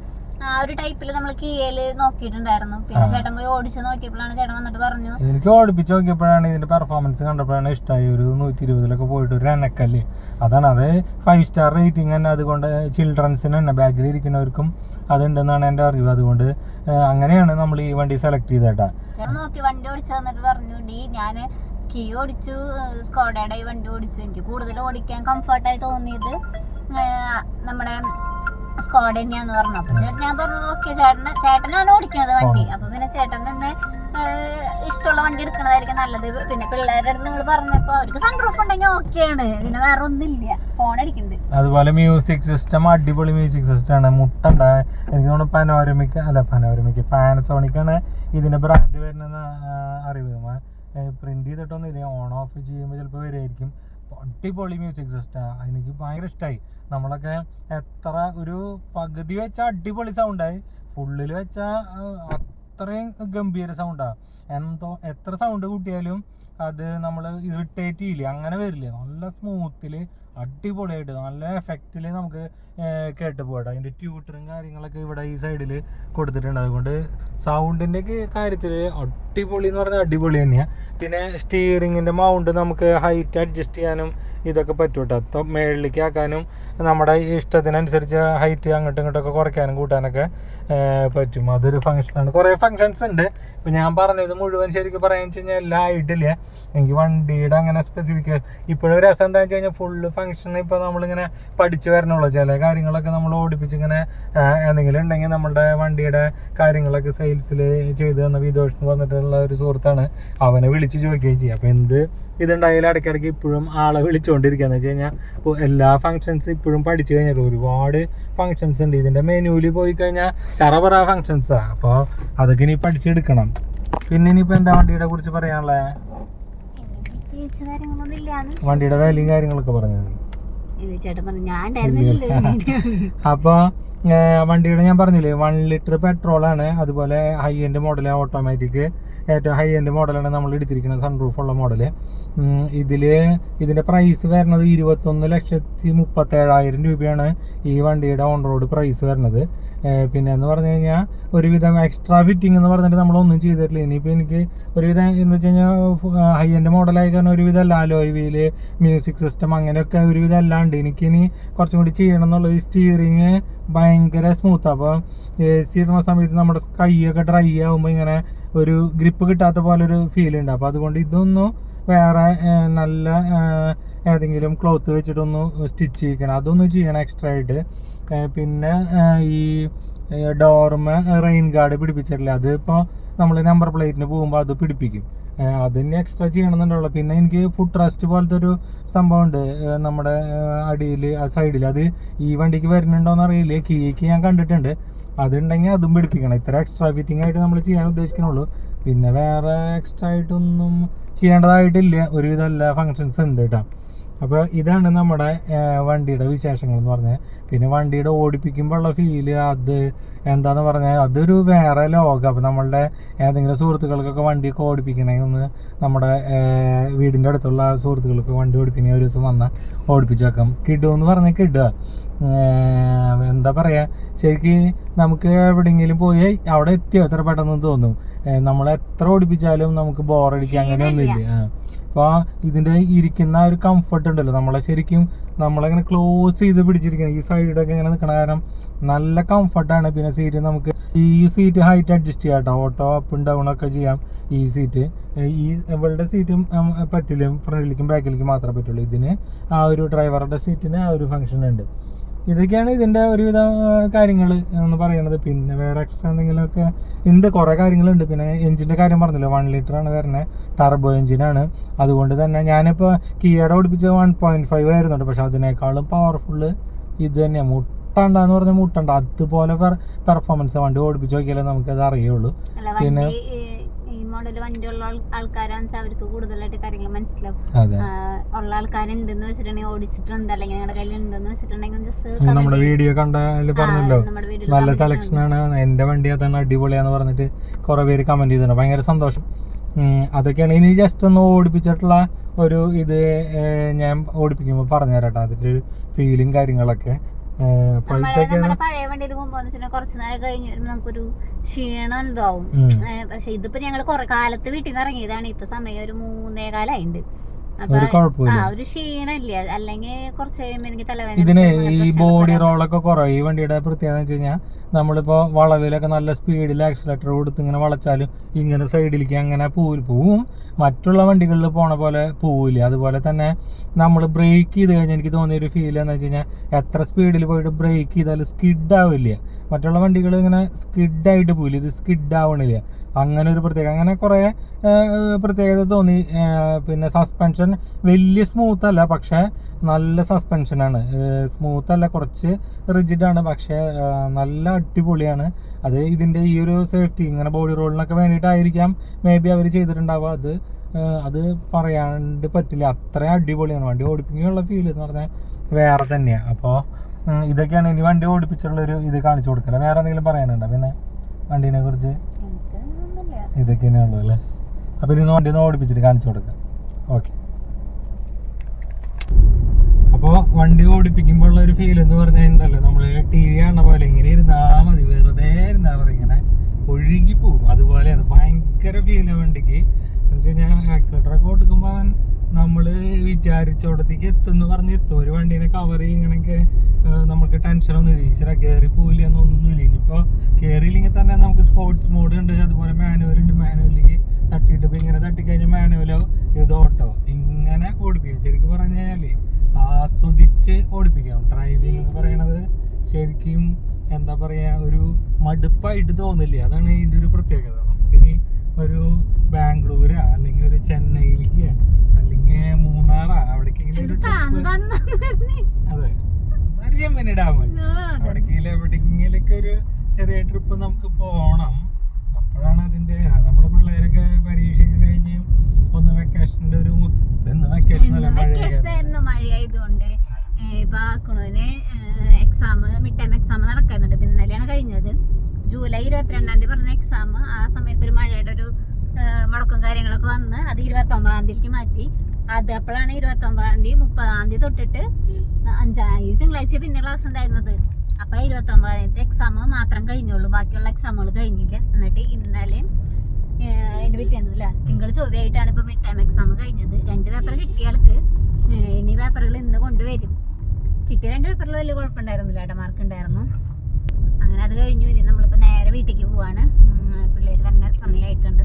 Speaker 2: ആ ഒരു ടൈപ്പിൽ നമ്മൾ കീയൽ നോക്കിയിട്ടുണ്ടായിരുന്നു. പിന്നെ ചേട്ടൻ പോയി ഓടിച്ചു നോക്കിയപ്പോഴാണ് ചേട്ടൻ വന്നിട്ട് പറഞ്ഞു.
Speaker 1: എനിക്ക് ഓടിപ്പിച്ച് നോക്കിയപ്പോഴാണ് ഇതിന്റെ പെർഫോമൻസ് കണ്ടപ്പോഴാണ് ഇഷ്ടമായി ഒരു നൂറ്റി ഇരുപതിലൊക്കെ പോയിട്ട് ഒരു എനക്കല്ല് അതാണ് അത് ഫൈവ് സ്റ്റാർ റേറ്റിംഗ് തന്നെ. അതുകൊണ്ട് ചിൽഡ്രൻസിന് തന്നെ ബാക്കിൽ ഇരിക്കുന്നവർക്കും അതുണ്ടെന്നാണ് എന്റെ അറിവ്. അതുകൊണ്ട് അങ്ങനെയാണ് നമ്മൾ ഈ വണ്ടി സെലക്ട് ചെയ്തേട്ടാ.
Speaker 2: ചേട്ടൻ നോക്കി വണ്ടി ഓടിച്ചു തന്നിട്ട് പറഞ്ഞു ഡി ഞാൻ കീ ഓടിച്ചു സ്കോഡയുടെ വണ്ടി ഓടിച്ചു. എനിക്ക് കൂടുതൽ ഓടിക്കാൻ കംഫർട്ടായി തോന്നിയത് നമ്മുടെ സ്കോഡ തന്നെയാന്ന് പറഞ്ഞു. അപ്പൊ ചേട്ടൻ ഞാൻ പറഞ്ഞു ഓക്കെ ചേട്ടന് ചേട്ടനാണ് ഓടിക്കുന്നത് വണ്ടി. അപ്പൊ പിന്നെ ചേട്ടൻ തന്നെ ഇഷ്ടമുള്ള വണ്ടി എടുക്കണതായിരിക്കും നല്ലത്. പിന്നെ പിള്ളേരുടെ അടുത്ത് നിങ്ങൾ പറഞ്ഞപ്പോ അവർക്ക് സൺറൂഫ് ഉണ്ടെങ്കിൽ ഓക്കെയാണ് പിന്നെ വേറെ ഒന്നുമില്ല. ഫോൺ അടിക്കുന്നുണ്ട്
Speaker 1: അതുപോലെ മ്യൂസിക് സിസ്റ്റം അടിപൊളി മ്യൂസിക് സിസ്റ്റം ആണ്. മുട്ടണ്ട എനിക്ക് തോന്നുന്നു പനോരമിക് അല്ല പനോരമിക് പാനസോണിക്കാണ് ഇതിന്റെ ബ്രാൻഡ് വരുന്ന അറിവ്. പ്രിന്റ് ചെയ്തിട്ടൊന്നും ഇല്ല ഓൺ ഓഫ് ചെയ്യുമ്പോൾ ചിലപ്പോൾ വരുമായിരിക്കും അടിപൊളി മ്യൂസിക് സിസ്റ്റം എനിക്ക് ഭയങ്കര ഇഷ്ടമായി നമ്മളൊക്കെ എത്ര ഒരു പകുതി വെച്ചാൽ അടിപൊളി സൗണ്ടായി ഫുള്ളിൽ വെച്ചാൽ അത്രയും ഗംഭീര സൗണ്ടാണ് എന്തോ എത്ര സൗണ്ട് കൂട്ടിയാലും അത് നമ്മൾ ഇറിറ്റേറ്റ് ചെയ്യില്ല? അങ്ങനെ വരില്ല? നല്ല സ്മൂത്തിൽ അടിപൊളിയായിട്ട് നല്ല എഫക്റ്റിൽ നമുക്ക് കേട്ട് പോകട്ടെ അതിന്റെ ട്യൂട്ടറും കാര്യങ്ങളൊക്കെ ഇവിടെ ഈ സൈഡിൽ കൊടുത്തിട്ടുണ്ട്. അതുകൊണ്ട് സൗണ്ടിന്റെ കാര്യത്തിൽ അടിപൊളി എന്ന് പറഞ്ഞാൽ അടിപൊളി തന്നെയാണ് പിന്നെ സ്റ്റിയറിങ്ങിന്റെ മൗണ്ട് നമുക്ക് ഹൈറ്റ് അഡ്ജസ്റ്റ് ചെയ്യാനും ഇതൊക്കെ പറ്റും കേട്ടോ മേളിലേക്ക് ആക്കാനും നമ്മുടെ ഇഷ്ടത്തിനനുസരിച്ച് ഹൈറ്റ് അങ്ങോട്ടും ഇങ്ങോട്ടൊക്കെ കുറയ്ക്കാനും കൂട്ടാനൊക്കെ പറ്റും. അതൊരു ഫങ്ഷനാണ് കുറേ ഫങ്ഷൻസ് ഉണ്ട്. ഇപ്പം ഞാൻ പറഞ്ഞത് മുഴുവൻ ശരിക്കും പറയാന്ന് വെച്ച് കഴിഞ്ഞാൽ എല്ലാം ആയിട്ടില്ല എനിക്ക് വണ്ടിയുടെ അങ്ങനെ സ്പെസിഫിക് ഇപ്പോഴൊരു രസം എന്താണെന്ന് വെച്ച് കഴിഞ്ഞാൽ ഫുള്ള് ഫങ്ഷൻ ഇപ്പോൾ നമ്മളിങ്ങനെ പഠിച്ചു വരണുള്ളൂ. ചില കാര്യങ്ങളൊക്കെ നമ്മൾ ഓടിപ്പിച്ച് ഇങ്ങനെ എന്തെങ്കിലും ഉണ്ടെങ്കിൽ നമ്മുടെ വണ്ടിയുടെ കാര്യങ്ങളൊക്കെ സെയിൽസിൽ ചെയ്ത് തന്ന വിദോഷ് എന്ന് പറഞ്ഞിട്ടുള്ള ഒരു സുഹൃത്താണ്. അവനെ വിളിച്ച് ചോദിക്കുകയും ചെയ്യും. അപ്പോൾ എന്ത് ഇതുണ്ടായാലും ഇടയ്ക്കിടയ്ക്ക് ഇപ്പോഴും ആളെ വിളിച്ചുകൊണ്ടിരിക്കുകയെന്ന് വെച്ച് കഴിഞ്ഞാൽ ഇപ്പോൾ എല്ലാ ഫംഗ്ഷൻസ് ഇപ്പോഴും പഠിച്ചു കഴിഞ്ഞാൽ ഒരുപാട് ഫങ്ഷൻസ് ഉണ്ട്. ഇതിന്റെ മെനുവിൽ പോയി കഴിഞ്ഞാൽ ചറപറ ഫങ്ഷൻസാണ് അപ്പോൾ അതൊക്കെ ഇനി പഠിച്ചെടുക്കണം. പിന്നെ ഇനിയിപ്പോൾ എന്താ വണ്ടിയുടെ കുറിച്ച് പറയാനുള്ളത് വണ്ടിയുടെ വിലയും കാര്യങ്ങളൊക്കെ
Speaker 2: പറഞ്ഞു
Speaker 1: അപ്പോൾ വണ്ടിയുടെ ഞാൻ പറഞ്ഞില്ലേ വൺ ലിറ്റർ പെട്രോൾ ആണ്. അതുപോലെ ഹൈ എൻഡ് മോഡൽ ഓട്ടോമാറ്റിക് ഏറ്റവും ഹൈ എൻഡ് മോഡലാണ് നമ്മൾ എടുത്തിരിക്കുന്നത് സൺറൂഫ് ഉള്ള മോഡൽ ഇതിൽ ഇതിന്റെ പ്രൈസ് വരുന്നത് ഇരുപത്തൊന്ന് ലക്ഷത്തി മുപ്പത്തേഴായിരം രൂപയാണ് ഈ വണ്ടിയുടെ ഓൺ റോഡ് പ്രൈസ് വരുന്നത്. പിന്നെ എന്ന് പറഞ്ഞു കഴിഞ്ഞാൽ ഒരുവിധം എക്സ്ട്രാ ഫിറ്റിംഗ് എന്ന് പറഞ്ഞിട്ട് നമ്മളൊന്നും ചെയ്തിട്ടില്ല. ഇനിയിപ്പോൾ എനിക്ക് ഒരുവിധം എന്ന് വെച്ച് കഴിഞ്ഞാൽ ഹൈ എൻഡ് മോഡലായി കാരണം ഒരുവിധം അല്ല. അലോയ് വീൽ മ്യൂസിക് സിസ്റ്റം അങ്ങനെയൊക്കെ ഒരുവിധം എല്ലാം ഉണ്ട് എനിക്കിനി കുറച്ചും കൂടി ചെയ്യണം എന്നുള്ളത് സ്റ്റിയറിങ് ഭയങ്കര സ്മൂത്താണ് അപ്പോൾ എ സി ഇടുന്ന സമയത്ത് നമ്മുടെ കൈയൊക്കെ ഡ്രൈ ആകുമ്പോൾ ഇങ്ങനെ ഒരു ഗ്രിപ്പ് കിട്ടാത്ത പോലെ ഒരു ഫീൽ ഉണ്ട്. അപ്പോൾ അതുകൊണ്ട് ഇതൊന്നും വേറെ നല്ല ഏതെങ്കിലും ക്ലോത്ത് വെച്ചിട്ടൊന്ന് സ്റ്റിച്ച് ചെയ്യിക്കണം. അതൊന്നും ചെയ്യണം എക്സ്ട്രാ ആയിട്ട്. പിന്നെ ഈ ഡോർമ റെയിൻ ഗാർഡ് പിടിപ്പിച്ചിട്ടില്ല? അതിപ്പോൾ നമ്മൾ നമ്പർ പ്ലേറ്റിന് പോകുമ്പോൾ അത് പിടിപ്പിക്കും. അതിന് എക്സ്ട്രാ ചെയ്യണമെന്നുണ്ടല്ലോ. പിന്നെ എനിക്ക് ഫുഡ് ട്രസ്റ്റ് പോലത്തെ ഒരു സംഭവം ഉണ്ട് നമ്മുടെ അടിയിൽ ആ സൈഡിൽ അത് ഈ വണ്ടിക്ക് വരുന്നുണ്ടോയെന്ന് അറിയില്ല. കീക്ക് ഞാൻ കണ്ടിട്ടുണ്ട്. അതുണ്ടെങ്കിൽ അതും പിടിപ്പിക്കണം. ഇത്ര എക്സ്ട്രാ ഫിറ്റിംഗ് ആയിട്ട് നമ്മൾ ചെയ്യാൻ ഉദ്ദേശിക്കണുള്ളൂ. പിന്നെ വേറെ എക്സ്ട്രാ ആയിട്ടൊന്നും ചെയ്യേണ്ടതായിട്ടില്ല. ഒരുവിധം എല്ലാ ഫങ്ഷൻസ് ഉണ്ട് കേട്ടോ. അപ്പോൾ ഇതാണ് നമ്മുടെ വണ്ടിയുടെ വിശേഷങ്ങൾ എന്ന് പറഞ്ഞാൽ പിന്നെ വണ്ടിയുടെ ഓടിപ്പിക്കുമ്പോഴുള്ള ഫീൽ അത് എന്താന്ന് പറഞ്ഞാൽ അതൊരു വേറെ ലോകം. അപ്പോൾ നമ്മളുടെ ഏതെങ്കിലും സുഹൃത്തുക്കൾക്കൊക്കെ വണ്ടിയൊക്കെ ഓടിപ്പിക്കണമെങ്കിൽ ഒന്ന് നമ്മുടെ വീടിന്റെ വീടിന്റെ അടുത്തുള്ള സുഹൃത്തുക്കൾക്ക് വണ്ടി ഓടിപ്പിക്കണേ ഒരു ദിവസം വന്നാൽ ഓടിപ്പിച്ചു വെക്കാം. കിടുക എന്ന് പറഞ്ഞാൽ കിടുക എന്താ പറയുക ശരിക്കും നമുക്ക് എവിടെയെങ്കിലും പോയി അവിടെ എത്തിയോ? എത്ര പെട്ടെന്ന് തോന്നും? നമ്മൾ എത്ര ഓടിപ്പിച്ചാലും നമുക്ക് ബോറടിക്കുക അങ്ങനെയൊന്നുമില്ല. ആ. അപ്പോൾ ആ ഇതിന്റെ ഇരിക്കുന്ന ഒരു കംഫർട്ട് ഉണ്ടല്ലോ. നമ്മളെ ശരിക്കും നമ്മളിങ്ങനെ ക്ലോസ് ചെയ്ത് പിടിച്ചിരിക്കുന്നത് ഈ സൈഡൊക്കെ ഇങ്ങനെ നിൽക്കണ കാരണം നല്ല കംഫർട്ടാണ് പിന്നെ സീറ്റ് നമുക്ക് ഈ സീറ്റ് ഹൈറ്റ് അഡ്ജസ്റ്റ് ചെയ്യാം കേട്ടോ ഓട്ടോ അപ്പ് ഡൗൺ ഒക്കെ ചെയ്യാം ഈ സീറ്റ് ഈ ഇവളുടെ സീറ്റും പറ്റില്ല ഫ്രണ്ടിലേക്കും ബാക്കിലേക്കും മാത്രമേ പറ്റുള്ളൂ. ഇതിന് ആ ഒരു ഡ്രൈവറുടെ സീറ്റിന് ആ ഒരു ഫംഗ്ഷൻ ഉണ്ട്. ഇതൊക്കെയാണ് ഇതിന്റെ ഒരുവിധ കാര്യങ്ങൾ എന്ന് പറയുന്നത് പിന്നെ വേറെ എക്സ്ട്രാ എന്തെങ്കിലുമൊക്കെ ഉണ്ട് കുറേ കാര്യങ്ങളുണ്ട്. പിന്നെ എഞ്ചിന്റെ കാര്യം പറഞ്ഞല്ലോ വൺ ലിറ്റർ ആണ് വരുന്നത് ടർബോ എഞ്ചിനാണ് അതുകൊണ്ട് തന്നെ ഞാനിപ്പോൾ കിയയുടെ ഓടിപ്പിച്ച വൺ പോയിന്റ് ഫൈവ് ആയിരുന്നുണ്ട് പക്ഷെ അതിനേക്കാളും പവർഫുള്ള് ഇത് തന്നെയാണ് മുട്ടണ്ടെന്ന് പറഞ്ഞാൽ മുട്ടണ്ട. അതുപോലെ പെർഫോമൻസ് വണ്ടി ഓടിപ്പിച്ച് നോക്കിയാലേ നമുക്കത് അറിയുള്ളൂ പിന്നെ-
Speaker 2: മോഡൽ വണ്ടിയുള്ള ആൾക്കാരാണെന്ന് വെച്ചാൽ അവർക്ക് കൂടുതലായിട്ട് കാര്യങ്ങൾ മനസ്സിലാവും. ഉള്ള ആൾക്കാരുണ്ടെന്ന് വെച്ചിട്ടുണ്ടെങ്കിൽ ഓടിച്ചിട്ടുണ്ട് അല്ലെങ്കിൽ നിങ്ങളുടെ കയ്യിൽ ഉണ്ടെന്ന് വെച്ചിട്ടുണ്ടെങ്കിൽ ജസ്റ്റ്
Speaker 1: നമ്മുടെ വീഡിയോ കണ്ടാൽ പറഞ്ഞല്ലോ. നല്ല സെലക്ഷൻ ആണ്. എന്റെ വണ്ടി അതാണ് അടിപൊളിയാന്ന് പറഞ്ഞിട്ട് കുറെ പേര് കമന്റ് ചെയ്തിട്ടുണ്ട്. ഭയങ്കര സന്തോഷം. അതൊക്കെയാണ്. ഇനി ജസ്റ്റ് ഒന്ന് ഓടിപ്പിച്ചിട്ടുള്ള ഒരു ഇത് ഞാൻ ഓടിപ്പിക്കുമ്പോൾ പറഞ്ഞുതരാട്ടോ. അതിന്റെ ഒരു ഫീലും കാര്യങ്ങളൊക്കെ.
Speaker 2: പഴയ വണ്ടിയിൽ പോകുമ്പോൾ കുറച്ച് നേരം കഴിഞ്ഞ് വരുമ്പോൾ നമുക്കൊരു ക്ഷീണം ഉണ്ടാവും. പക്ഷെ ഇതിപ്പോ ഞങ്ങൾ കുറെ കാലത്ത് വീട്ടിൽ നിന്ന് ഇറങ്ങിയതാണ്. ഇപ്പൊ സമയം ഒരു മൂന്നേ കാലായിണ്ട്. അപ്പൊ
Speaker 1: ഒരു
Speaker 2: ആ
Speaker 1: കുഴപ്പമില്ല
Speaker 2: ഒരു ക്ഷീണം അല്ലെങ്കിൽ കുറച്ച് കഴിയുമ്പോ എനിക്ക് തലവേദന
Speaker 1: ഇതിന് ഈ ബോഡി. റോളൊക്കെ കുറവ് ഈ വണ്ടിയുടെ പ്രത്യേകത വെച്ച് കഴിഞ്ഞാൽ നമ്മളിപ്പോൾ വളവിലൊക്കെ നല്ല സ്പീഡിൽ ആക്സിലേറ്റർ കൊടുത്ത് ഇങ്ങനെ വളച്ചാലും ഇങ്ങനെ സൈഡിലേക്ക് അങ്ങനെ പോവില്ല പോവും. മറ്റുള്ള വണ്ടികളിൽ പോണ പോലെ പോവില്ല. അതുപോലെ തന്നെ നമ്മൾ ബ്രേക്ക് ചെയ്ത് കഴിഞ്ഞാൽ എനിക്ക് തോന്നിയ ഒരു ഫീൽ എന്ന് വെച്ച് കഴിഞ്ഞാൽ എത്ര സ്പീഡിൽ പോയിട്ട് ബ്രേക്ക് ചെയ്താലും സ്കിഡ് ആവില്ല. മറ്റുള്ള വണ്ടികൾ ഇങ്ങനെ സ്കിഡായിട്ട് പോവില്ല. ഇത് സ്കിഡ് ആവണില്ല. അങ്ങനെ ഒരു പ്രത്യേകത. അങ്ങനെ കുറേ പ്രത്യേകത തോന്നി. പിന്നെ സസ്പെൻഷൻ വലിയ സ്മൂത്ത് അല്ല പക്ഷേ നല്ല സസ്പെൻഷനാണ് സ്മൂത്ത് അല്ല കുറച്ച് റിജിഡാണ് പക്ഷേ നല്ല അടിപൊളിയാണ്. അത് ഇതിന്റെ ഈ ഒരു സേഫ്റ്റി ഇങ്ങനെ ബോഡി റോളിനൊക്കെ വേണ്ടിയിട്ടായിരിക്കാം മേ ബി അവർ ചെയ്തിട്ടുണ്ടാവുക. അത് അത് പറയാണ്ട് പറ്റില്ല. അത്രയും അടിപൊളിയാണ്. വണ്ടി ഓടിപ്പിക്കാനുള്ള ഫീൽ എന്ന് പറഞ്ഞാൽ വേറെ തന്നെയാണ് അപ്പോൾ ഇതൊക്കെയാണ് ഇനി വണ്ടി ഓടിപ്പിച്ചുള്ളൊരു ഇത് കാണിച്ചു കൊടുക്കല. വേറെ എന്തെങ്കിലും പറയാനുണ്ടോ? പിന്നെ വണ്ടീനെ കുറിച്ച്. ഇതൊക്കെ തന്നെയുള്ളൂ അല്ലേ? അപ്പോൾ ഇനി വണ്ടി ഒന്ന് ഓടിപ്പിച്ചിട്ട് കാണിച്ചു കൊടുക്കാം. ഓക്കെ അപ്പോൾ വണ്ടി ഓടിപ്പിക്കുമ്പോൾ ഉള്ള ഒരു ഫീൽ എന്ന് പറഞ്ഞാൽ എന്തല്ലോ നമ്മൾ ടി വി കാണുന്ന പോലെ ഇങ്ങനെ ഇരുന്നാൽ മതി. വെറുതെ ഇരുന്നാൽ മതി. ഇങ്ങനെ ഒഴുകി പോകും അത് ഭയങ്കര ഫീലാണ് വണ്ടിക്ക്. കഴിഞ്ഞാൽ ആക്സിലേറ്ററൊക്കെ കൊടുക്കുമ്പോൾ നമ്മൾ വിചാരിച്ചോടത്തേക്ക് എത്തുമെന്ന് പറഞ്ഞ് എത്തും. ഒരു വണ്ടീനെ കവർ ചെയ്യണമെങ്കിൽ നമുക്ക് ടെൻഷനൊന്നും ഇല്ല. ഈശ്വര കയറി പോവില്ല എന്നൊന്നുമില്ല ഇനിയിപ്പോൾ കയറിയില്ലെങ്കിൽ തന്നെ നമുക്ക് സ്പോർട്സ് മോഡ് ഉണ്ട്. അതുപോലെ മാനുവൽ ഉണ്ട്. മാനുവലിലേക്ക് തട്ടിയിട്ട് ഇപ്പോൾ ഇങ്ങനെ തട്ടിക്കഴിഞ്ഞാൽ മാനുവലോ ഇത് ഓട്ടോ. ഇങ്ങനെ ഓടിപ്പിക്കും. ശരിക്കും പറഞ്ഞു കഴിഞ്ഞാൽ ആസ്വദിച്ച് ഓടിപ്പിക്കാം. ഡ്രൈവിംഗ് എന്ന് പറയണത് ശരിക്കും എന്താ പറയുക ഒരു മടുപ്പായിട്ട് തോന്നില്ല. അതാണ് ഇതിന്റെ ഒരു പ്രത്യേകത. നമുക്കിനി ഒരു ബാംഗ്ലൂരാ അല്ലെങ്കിൽ ഒരു ചെന്നൈയിലേക്ക് അല്ലെങ്കിൽ മൂന്നാറാ അവിടേക്കെങ്കിലും? അതെ. ഒരു ചെമ്മനി ഡാം. അവിടേക്കെങ്കിലും എവിടെങ്കിലൊക്കെ ഒരു ചെറിയ ട്രിപ്പ് നമുക്ക് പോകണം അപ്പോഴാണ് അതിന്റെ നമ്മുടെ പിള്ളേരൊക്കെ പരീക്ഷ കഴിഞ്ഞ് ഒന്ന് വെക്കേഷന്റെ ഒരു ഇന്ന് വെക്കേഷൻ അല്ല
Speaker 2: മഴയായതുകൊണ്ട്. ഇപ്പൊ എക്സാം മിഡ് ടൈം എക്സാം നടക്കുന്നുണ്ട് പിന്നെ ഇന്നലെയാണ് കഴിഞ്ഞത്. ജൂലൈ ഇരുപത്തിരണ്ടാം തീയതി പറഞ്ഞ എക്സാം ആ സമയത്ത് ഒരു മഴയുടെ ഒരു മുടക്കും കാര്യങ്ങളൊക്കെ വന്ന് അത് ഇരുപത്തി ഒമ്പതാം തീയതിക്ക് മാറ്റി. അത് അപ്പോഴാണ് ഇരുപത്തി ഒമ്പതാം തീയതി മുപ്പതാം തീയതി തൊട്ടിട്ട് അഞ്ചാം തീയതി തിങ്കളാഴ്ച പിന്നെ ക്ലാസ് ഉണ്ടായിരുന്നത്. അപ്പൊ തീയതി എക്സാം മാത്രം കഴിഞ്ഞുള്ളൂ. ബാക്കിയുള്ള എക്സാമുകൾ കഴിഞ്ഞില്ല. എന്നിട്ട് ഇന്നലെയും എന്റെ പറ്റിയൊന്നുമില്ല തിങ്കൾ ചൊവ്വയായിട്ടാണ് ഇപ്പൊ മിഡ് ടൈം എക്സാം കഴിഞ്ഞത്. രണ്ട് പേപ്പർ കിട്ടിയ ആൾക്ക് ഇനി പേപ്പറുകൾ ഇന്ന് കൊണ്ടുവരും. കിട്ടിയ രണ്ട് പേപ്പറിൽ വലിയ കുഴപ്പമുണ്ടായിരുന്നില്ല കേട്ടോ മാർക്ക് ഉണ്ടായിരുന്നു. അങ്ങനെ അത് കഴിഞ്ഞു. ഇനി നമ്മളിപ്പോൾ നേരെ വീട്ടിലേക്ക് പോവാണ്. പിള്ളേർ തന്നെ സമയമായിട്ടുണ്ട്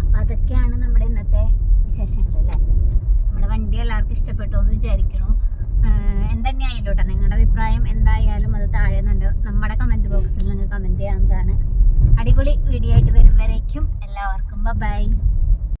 Speaker 2: അപ്പോൾ അതൊക്കെയാണ് നമ്മുടെ ഇന്നത്തെ വിശേഷങ്ങൾ അല്ലേ? നമ്മുടെ വണ്ടി എല്ലാവർക്കും ഇഷ്ടപ്പെട്ടു എന്ന് വിചാരിക്കണു എന്തെന്നെ കേട്ടോ നിങ്ങളുടെ അഭിപ്രായം എന്തായാലും അത് താഴെ നിന്നുണ്ട് നമ്മുടെ കമന്റ് ബോക്സിൽ നിങ്ങൾ കമന്റ് ചെയ്യാവുന്നതാണ്. അടിപൊളി വീഡിയോ ആയിട്ട് വരും വരേക്കും എല്ലാവർക്കും ബൈ